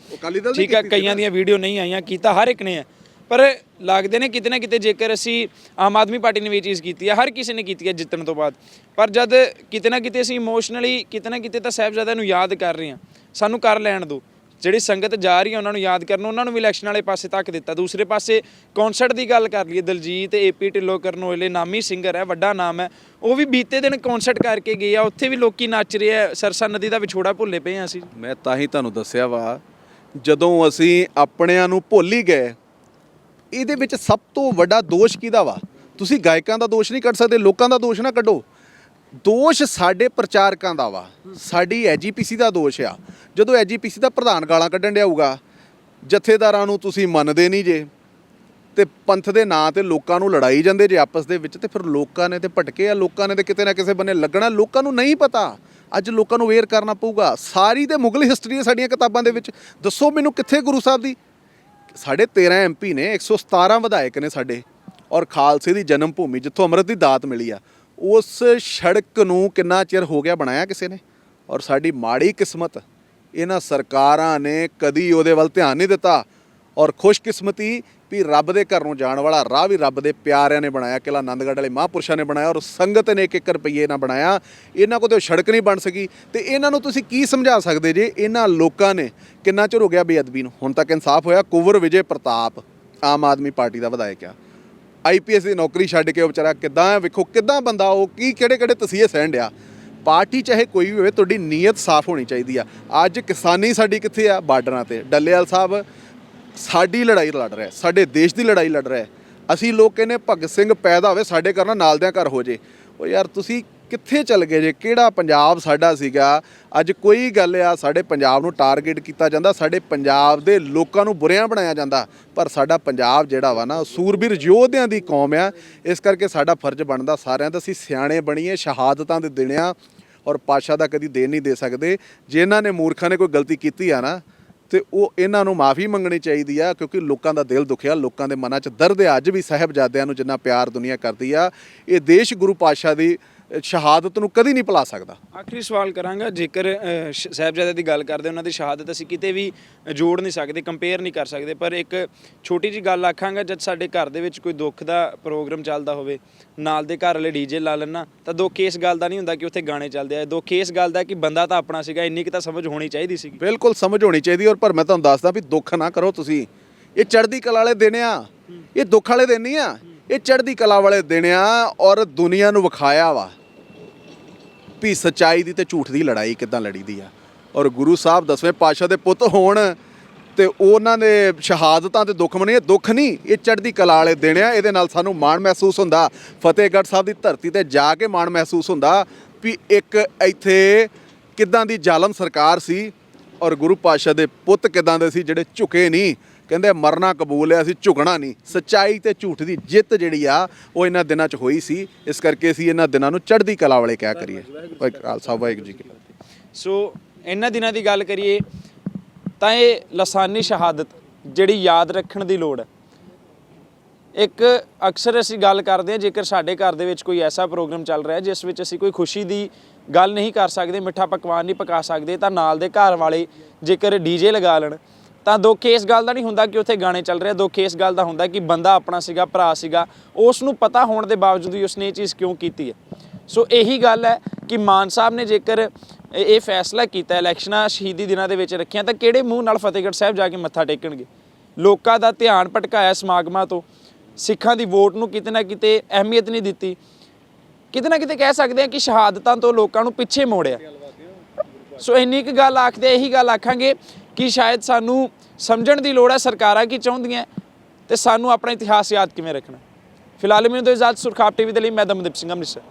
ਠੀਕ ਹੈ ਕਈਆਂ। ਦੀਆਂ ਵੀਡੀਓ ਨਹੀਂ ਆਈਆਂ ਕੀਤਾ ਹਰ ਇੱਕ ਨੇ। ਹੈ ਪਰ ਲੱਗਦੇ ਨੇ ਕਿਤੇ ਨਾ ਕਿਤੇ ਜੇਕਰ ਅਸੀਂ ਆਮ ਆਦਮੀ ਪਾਰਟੀ ਨੇ ਵੀ ਇਹ ਚੀਜ਼ ਕੀਤੀ ਹੈ ਹਰ ਕਿਸੇ ਨੇ ਕੀਤੀ ਹੈ ਜਿੱਤਣ ਤੋਂ ਬਾਅਦ। ਪਰ ਜਦ ਕਿਤੇ ਨਾ ਕਿਤੇ ਅਸੀਂ ਇਮੋਸ਼ਨਲੀ ਕਿਤੇ ਨਾ ਕਿਤੇ ਤਾਂ ਸਾਹਿਬਜ਼ਾਦਿਆਂ ਨੂੰ ਯਾਦ ਕਰ ਰਹੇ ਹਾਂ ਸਾਨੂੰ ਕਰ ਲੈਣ ਦਿਓ। ਜਿਹੜੀ ਸੰਗਤ ਜਾ ਰਹੀ ਹੈ ਉਹਨਾਂ ਨੂੰ ਯਾਦ ਕਰਨ, ਉਹਨਾਂ ਨੂੰ ਵੀ ਇਲੈਕਸ਼ਨ ਵਾਲੇ ਪਾਸੇ ਤੱਕ ਦਿੱਤਾ। ਦੂਸਰੇ ਪਾਸੇ ਕਨਸਰਟ ਦੀ ਗੱਲ ਕਰ ਲਈਏ, ਦਲਜੀਤ ਏਪੀ ਢਿੱਲੋਂ, ਕਰਨੋਲੇ, ਨਾਮੀ ਸਿੰਗਰ ਹੈ, ਵੱਡਾ ਨਾਮ ਹੈ। ਉਹ ਵੀ ਬੀਤੇ ਦਿਨ ਕਨਸਰਟ ਕਰਕੇ ਗਏ ਆ। ਉੱਥੇ ਵੀ ਲੋਕੀ ਨੱਚ ਰਹੇ ਆ। ਸਰਸਾ ਨਦੀ ਦਾ ਵਿਛੋੜਾ ਭੁੱਲੇ ਪਏ ਆ ਅਸੀਂ। ਮੈਂ ਤਾਂ ਹੀ ਤੁਹਾਨੂੰ ਦੱਸਿਆ ਵਾ, ਜਦੋਂ ਅਸੀਂ ਆਪਣਿਆਂ ਨੂੰ ਭੁੱਲ ਹੀ ਗਏ ਇਹਦੇ ਵਿੱਚ ਸਭ ਤੋਂ ਵੱਡਾ ਦੋਸ਼ ਕਿਹਦਾ ਵਾ? ਤੁਸੀਂ ਗਾਇਕਾਂ ਦਾ ਦੋਸ਼ ਨਹੀਂ ਕੱਢ ਸਕਦੇ, ਲੋਕਾਂ ਦਾ ਦੋਸ਼ ਨਾ ਕੱਢੋ। ਦੋਸ਼ ਸਾਡੇ ਪ੍ਰਚਾਰਕਾਂ ਦਾ ਵਾ। ਸਾਡੀ ਐਜੀਪੀਸੀ ਦਾ ਦੋਸ਼ ਆ। ਜਦੋਂ ਐਜੀਪੀਸੀ ਦਾ ਪ੍ਰਧਾਨ ਗਾਲਾਂ ਕੱਢਣ ਡਿਆ ਹੋਊਗਾ, ਜਥੇਦਾਰਾਂ ਨੂੰ ਤੁਸੀਂ ਮੰਨਦੇ ਨਹੀਂ ਜੇ, ਤੇ ਪੰਥ ਦੇ ਨਾਂ ਤੇ ਲੋਕਾਂ ਨੂੰ ਲੜਾਈ ਜਾਂਦੇ ਜੇ ਆਪਸ ਦੇ ਵਿੱਚ, ਤੇ ਫਿਰ ਲੋਕਾਂ ਨੇ ਤੇ ਭਟਕੇ ਆ, ਲੋਕਾਂ ਨੇ ਤੇ ਕਿਤੇ ਨਾ ਕਿਸੇ ਬੰਨੇ ਲੱਗਣਾ, ਲੋਕਾਂ ਨੂੰ ਨਹੀਂ ਪਤਾ। ਅੱਜ ਲੋਕਾਂ ਨੂੰ ਅਵੇਅਰ ਕਰਨਾ ਪਊਗਾ। ਸਾਰੀ ਤੇ ਮੁਗਲ ਹਿਸਟਰੀ ਹੈ ਸਾਡੀਆਂ ਕਿਤਾਬਾਂ ਦੇ ਵਿੱਚ। ਦੱਸੋ ਮੈਨੂੰ ਕਿੱਥੇ ਗੁਰੂ ਸਾਹਿਬ ਦੀ ਸਾਡੇ 13 ਐਮਪੀ ਨੇ 117 ਵਿਧਾਇਕ ਨੇ ਸਾਡੇ ਔਰ ਖਾਲਸੇ ਦੀ ਜਨਮ ਭੂਮੀ, ਜਿੱਥੋਂ ਅੰਮ੍ਰਿਤ ਦੀ ਦਾਤ ਮਿਲੀ ਆ, ਉਸ ਸੜਕ ਨੂੰ ਕਿੰਨਾ ਚਿਰ ਹੋ ਗਿਆ ਬਣਾਇਆ ਕਿਸੇ ਨੇ? ਔਰ ਸਾਡੀ ਮਾੜੀ ਕਿਸਮਤ, ਇਹਨਾਂ ਸਰਕਾਰਾਂ ਨੇ ਕਦੀ ਉਹਦੇ ਵੱਲ ਧਿਆਨ ਨਹੀਂ ਦਿੱਤਾ ਔਰ ਖੁਸ਼ਕਿਸਮਤੀ ਵੀ ਰੱਬ ਦੇ ਘਰ ਨੂੰ ਜਾਣ ਵਾਲਾ, ਰਾਹ ਵੀ ਰੱਬ ਦੇ ਪਿਆਰਿਆਂ ਨੇ ਬਣਾਇਆ। ਕਿਲਾ ਆਨੰਦਗੜ੍ਹ ਵਾਲੇ ਮਹਾਂਪੁਰਸ਼ਾਂ ਨੇ ਬਣਾਇਆ ਔਰ ਸੰਗਤ ਨੇ ਇੱਕ ਇੱਕ ਰੁਪਈਏ ਨਾਲ ਬਣਾਇਆ। ਇਹਨਾਂ ਕੋਲ ਤੇ ਸੜਕ ਨਹੀਂ ਬਣ ਸਕੀ। ਤੇ ਇਹਨਾਂ ਨੂੰ ਤੁਸੀਂ ਕੀ ਸਮਝਾ ਸਕਦੇ ਜੇ? ਇਹਨਾਂ ਲੋਕਾਂ ਨੇ ਕਿੰਨਾ ਚਿਰ ਹੋ ਗਿਆ ਬੇਅਦਬੀ ਨੂੰ? ਹੁਣ ਤੱਕ ਇਨਸਾਫ ਹੋਇਆ। ਕੁਵਰ ਵਿਜੇ ਪ੍ਰਤਾਪ, ਆਮ ਆਦਮੀ ਪਾਰਟੀ ਦਾ ਵਿਧਾਇਕ ਆ। ਆਈਪੀਐਸ ਦੀ ਨੌਕਰੀ ਛੱਡ ਕੇ ਉਹ ਵਿਚਾਰਾ ਕਿੱਦਾਂ ਵੇਖੋ ਕਿੱਦਾਂ ਬੰਦਾ ਉਹ ਕੀ ਕਿਹੜੇ ਕਿਹੜੇ ਤਸੀਹੇ ਸਹਿਣ ਡਿਆ। ਪਾਰਟੀ ਚਾਹੇ ਕੋਈ ਵੀ ਹੋਵੇ, ਤੁਹਾਡੀ ਨੀਅਤ ਸਾਫ਼ ਹੋਣੀ ਚਾਹੀਦੀ ਆ। ਅੱਜ ਕਿਸਾਨੀ ਸਾਡੀ ਕਿੱਥੇ ਆ? ਬਾਰਡਰਾਂ ਤੇ। ਡੱਲੇਵਾਲ ਸਾਹਿਬ ਸਾਡੀ ਲੜਾਈ ਲੜ ਰਿਹਾ ਸਾਡੇ ਦੇਸ਼ ਦੀ ਲੜਾਈ ਲੜ ਰਿਹਾ ਅਸੀਂ ਲੋਕ ਕਹਿੰਦੇ ਭਗਤ ਸਿੰਘ ਪੈਦਾ ਹੋਵੇ, ਸਾਡੇ ਘਰ ਨਾਲ ਦਿਆਂ ਘਰ ਹੋ ਜੇ। ਉਹ ਯਾਰ ਤੁਸੀਂ ਕਿੱਥੇ ਚੱਲ ਗਏ ਜੇ? ਕਿਹੜਾ ਪੰਜਾਬ ਸਾਡਾ ਸੀਗਾ? ਅੱਜ ਕੋਈ ਗੱਲ ਆ, ਸਾਡੇ ਪੰਜਾਬ ਨੂੰ ਟਾਰਗੇਟ ਕੀਤਾ ਜਾਂਦਾ, ਸਾਡੇ ਪੰਜਾਬ ਦੇ ਲੋਕਾਂ ਨੂੰ ਬੁਰਿਆਂ ਬਣਾਇਆ ਜਾਂਦਾ। ਪਰ ਸਾਡਾ ਪੰਜਾਬ ਜਿਹੜਾ ਵਾ ਨਾ, ਉਹ ਸੂਰਬੀਰ ਯੋਧਿਆਂ ਦੀ ਕੌਮ ਆ। ਇਸ ਕਰਕੇ ਸਾਡਾ ਫਰਜ਼ ਬਣਦਾ ਸਾਰਿਆਂ ਦਾ, ਅਸੀਂ ਸਿਆਣੇ ਬਣੀਏ, ਸ਼ਹਾਦਤਾਂ ਦੇ ਦਿਨਿਆਂ ਔਰ ਪਾਸ਼ਾ ਦਾ ਕਦੀ ਦੇਣ ਨਹੀਂ ਦੇ ਸਕਦੇ। ਜੇ ਇਹਨਾਂ ਨੇ ਮੂਰਖਾਂ ਨੇ ਕੋਈ ਗਲਤੀ ਕੀਤੀ ਆ ਨਾ ਤੇ ਉਹ ਇਹਨਾਂ ਨੂੰ ਮਾਫੀ ਮੰਗਣੀ ਚਾਹੀਦੀ ਆ, ਕਿਉਂਕਿ ਲੋਕਾਂ ਦਾ ਦਿਲ ਦੁਖਿਆ, ਲੋਕਾਂ ਦੇ ਮਨਾਂ 'ਚ ਦਰਦ ਹੈ ਅੱਜ ਵੀ ਸਾਹਿਬਜ਼ਾਦਿਆਂ ਨੂੰ ਜਿੰਨਾ ਪਿਆਰ ਦੁਨੀਆ ਕਰਦੀ ਆ, ਇਹ ਦੇਸ਼ ਗੁਰੂ ਪਾਤਸ਼ਾਹ ਦੀ ਸ਼ਹਾਦਤ ਨੂੰ ਕਦੀ ਨਹੀਂ ਭੁਲਾ ਸਕਦਾ। ਆਖਰੀ ਸਵਾਲ ਕਰਾਂਗਾ ਜੇਕਰ ਸ਼- ਸਾਹਿਬਜ਼ਾਦੇ ਦੀ ਗੱਲ ਕਰਦੇ ਉਹਨਾਂ ਦੀ ਸ਼ਹਾਦਤ ਅਸੀਂ ਕਿਤੇ ਵੀ ਜੋੜ ਨਹੀਂ ਸਕਦੇ ਕੰਪੇਅਰ ਨਹੀਂ ਕਰ ਸਕਦੇ ਪਰ ਇੱਕ ਛੋਟੀ ਜੀ ਗੱਲ ਆਖਾਂਗਾ ਜਦ ਸਾਡੇ ਘਰ ਦੇ ਵਿੱਚ ਕੋਈ ਦੁੱਖ ਦਾ ਪ੍ਰੋਗਰਾਮ ਚੱਲਦਾ ਹੋਵੇ ਨਾਲ ਦੇ ਘਰ ਵਾਲੇ ਡੀਜੇ ਲਾ ਲੈਣਾ ਤਾਂ ਦੁੱਖ ਇਸ ਗੱਲ ਦਾ ਨਹੀਂ ਹੁੰਦਾ ਕਿ ਉੱਥੇ ਗਾਣੇ ਚੱਲਦੇ ਆ ਦੁੱਖ ਇਸ ਗੱਲ ਦਾ ਕਿ ਬੰਦਾ ਤਾਂ ਆਪਣਾ ਸੀਗਾ ਇੰਨੀ ਕੁ ਤਾਂ ਸਮਝ ਹੋਣੀ ਚਾਹੀਦੀ ਸੀਗੀ। ਬਿਲਕੁਲ ਸਮਝ ਹੋਣੀ ਚਾਹੀਦੀ ਔਰ ਪਰ ਮੈਂ ਤੁਹਾਨੂੰ ਦੱਸਦਾ ਵੀ ਦੁੱਖ ਨਾ ਕਰੋ ਤੁਸੀਂ। ਇਹ ਚੜ੍ਹਦੀ ਕਲਾ ਵਾਲੇ ਦਿਨ ਆ ਇਹ ਦੁੱਖ ਵਾਲੇ ਦਿਨ ਨਹੀਂ ਆ ਇਹ ਚੜ੍ਹਦੀ ਕਲਾ ਵਾਲੇ ਦਿਨ ਆ ਔਰ ਦੁਨੀਆ ਨੂੰ ਵਿਖਾਇਆ ਵਾ ਵੀ ਸਚਾਈ ਦੀ ਤੇ ਝੂਠ ਦੀ ਲੜਾਈ ਕਿੱਦਾਂ ਲੜੀਦੀ ਆ। ਔਰ ਗੁਰੂ ਸਾਹਿਬ ਦਸਵੇਂ ਪਾਤਸ਼ਾਹ ਦੇ ਪੁੱਤ ਹੋਣ ਤੇ ਉਹਨਾਂ ਦੇ ਸ਼ਹਾਦਤਾਂ ਤੇ ਦੁੱਖ ਮਨੇ ਦੁੱਖ ਨਹੀਂ, ਇਹ ਚੜ੍ਹਦੀ ਕਲਾ ਵਾਲੇ ਦਿਨ ਆ। ਇਹਦੇ ਨਾਲ ਸਾਨੂੰ ਮਾਣ ਮਹਿਸੂਸ ਹੁੰਦਾ। ਫਤਿਹਗੜ੍ਹ ਸਾਹਿਬ ਦੀ ਧਰਤੀ ਤੇ ਜਾ ਕੇ ਮਾਣ ਮਹਿਸੂਸ ਹੁੰਦਾ ਵੀ ਇੱਕ ਇੱਥੇ ਕਿੱਦਾਂ ਦੀ ਜ਼ਾਲਮ ਸਰਕਾਰ ਸੀ ਔਰ ਗੁਰੂ ਪਾਤਸ਼ਾਹ ਦੇ ਪੁੱਤ ਕਿੱਦਾਂ ਦੇ ਸੀ ਜਿਹੜੇ ਝੁਕੇ ਨਹੀਂ? ਕਹਿੰਦੇ ਮਰਨਾ ਕਬੂਲ ਹੈ, ਅਸੀਂ ਝੁਕਣਾ ਨਹੀਂ। ਸੱਚਾਈ ਤੇ ਝੂਠ ਦੀ ਜਿੱਤ ਜਿਹੜੀ ਆ, ਉਹ ਇਹਨਾਂ ਦਿਨਾਂ 'ਚ ਹੋਈ ਸੀ। ਇਸ ਕਰਕੇ ਅਸੀਂ ਇਹਨਾਂ ਦਿਨਾਂ ਨੂੰ ਚੜ੍ਹਦੀ ਕਲਾ ਵਾਲੇ ਕਿਆ ਕਰੀਏ। ਵਾਹਿਗੁਰੂ ਖਾਲਸਾ, ਵਾਹਿਗੁਰੂ ਜੀ ਕੀ ਸੋ ਇਹਨਾਂ ਦਿਨਾਂ ਦੀ ਗੱਲ ਕਰੀਏ, ਤਾਂ ਇਹ ਲਸਾਨੀ ਸ਼ਹਾਦਤ ਜਿਹੜੀ ਯਾਦ ਰੱਖਣ ਦੀ ਲੋੜ ਹੈ। ਇੱਕ ਅਕਸਰ ਅਸੀਂ ਗੱਲ ਕਰਦੇ ਹਾਂ, ਜੇਕਰ ਸਾਡੇ ਘਰ ਦੇ ਵਿੱਚ ਕੋਈ ਐਸਾ ਪ੍ਰੋਗਰਾਮ ਚੱਲ ਰਿਹਾ, ਜਿਸ ਵਿੱਚ ਅਸੀਂ ਕੋਈ ਖੁਸ਼ੀ ਦੀ ਗੱਲ ਨਹੀਂ ਕਰ ਸਕਦੇ, ਮਿੱਠਾ ਪਕਵਾਨ ਨਹੀਂ ਪਕਾ ਸਕਦੇ, ਤਾਂ ਨਾਲ ਦੇ ਘਰ ਵਾਲੇ ਜੇਕਰ ਡੀਜੇ ਲਗਾ ਲੈਣ, ਤਾਂ ਦੁੱਖ ਇਸ ਗੱਲ ਦਾ ਨਹੀਂ ਹੁੰਦਾ ਕਿ ਉੱਥੇ ਗਾਣੇ ਚੱਲ ਰਹੇ ਦੁੱਖ ਇਸ ਗੱਲ ਦਾ ਹੁੰਦਾ ਕਿ ਬੰਦਾ ਆਪਣਾ ਸੀਗਾ, ਭਰਾ ਸੀਗਾ ਉਸ ਨੂੰ ਪਤਾ ਹੋਣ ਦੇ ਬਾਵਜੂਦ ਵੀ ਉਸਨੇ ਇਹ ਚੀਜ਼ ਕਿਉਂ ਕੀਤੀ ਹੈ। ਸੋ ਇਹੀ ਗੱਲ ਹੈ ਕਿ ਮਾਨ ਸਾਹਿਬ ਨੇ ਜੇਕਰ ਇਹ ਇਹ ਫੈਸਲਾ ਕੀਤਾ, ਇਲੈਕਸ਼ਨਾਂ ਸ਼ਹੀਦੀ ਦਿਨਾਂ ਦੇ ਵਿੱਚ ਰੱਖੀਆਂ, ਤਾਂ ਕਿਹੜੇ ਮੂੰਹ ਨਾਲ ਫਤਿਹਗੜ੍ਹ ਸਾਹਿਬ ਜਾ ਕੇ ਮੱਥਾ ਟੇਕਣਗੇ? ਲੋਕਾਂ ਦਾ ਧਿਆਨ ਭਟਕਾਇਆ ਸਮਾਗਮਾਂ ਤੋਂ, ਸਿੱਖਾਂ ਦੀ ਵੋਟ ਨੂੰ ਕਿਤੇ ਨਾ ਕਿਤੇ ਅਹਿਮੀਅਤ ਨਹੀਂ ਦਿੱਤੀ ਕਿਤੇ ਨਾ ਕਿਤੇ ਕਹਿ ਸਕਦੇ ਆ ਕਿ ਸ਼ਹਾਦਤਾਂ ਤੋਂ ਲੋਕਾਂ ਨੂੰ ਪਿੱਛੇ ਮੋੜਿਆ। ਸੋ ਇੰਨੀ ਕੁ ਗੱਲ ਆਖਦੇ ਇਹੀ ਗੱਲ ਆਖਾਂਗੇ ਕਿ ਸ਼ਾਇਦ ਸਾਨੂੰ ਸਮਝਣ ਦੀ ਲੋੜ ਹੈ ਸਰਕਾਰਾਂ ਕੀ ਚਾਹੁੰਦੀਆਂ ਤੇ ਸਾਨੂੰ ਆਪਣਾ ਇਤਿਹਾਸ ਯਾਦ ਕਿਵੇਂ ਰੱਖਣਾ। ਫਿਲਹਾਲ ਮੈਨੂੰ ਤੋਂ ਇਜਾਜ਼ਤ ਸੁਰਖਾਪ ਟੀਵੀ ਦੇ ਲਈ, ਮੈਂ ਦਮਦਿਪ ਸਿੰਘ ਅੰਮ੍ਰਿਤਸਰ।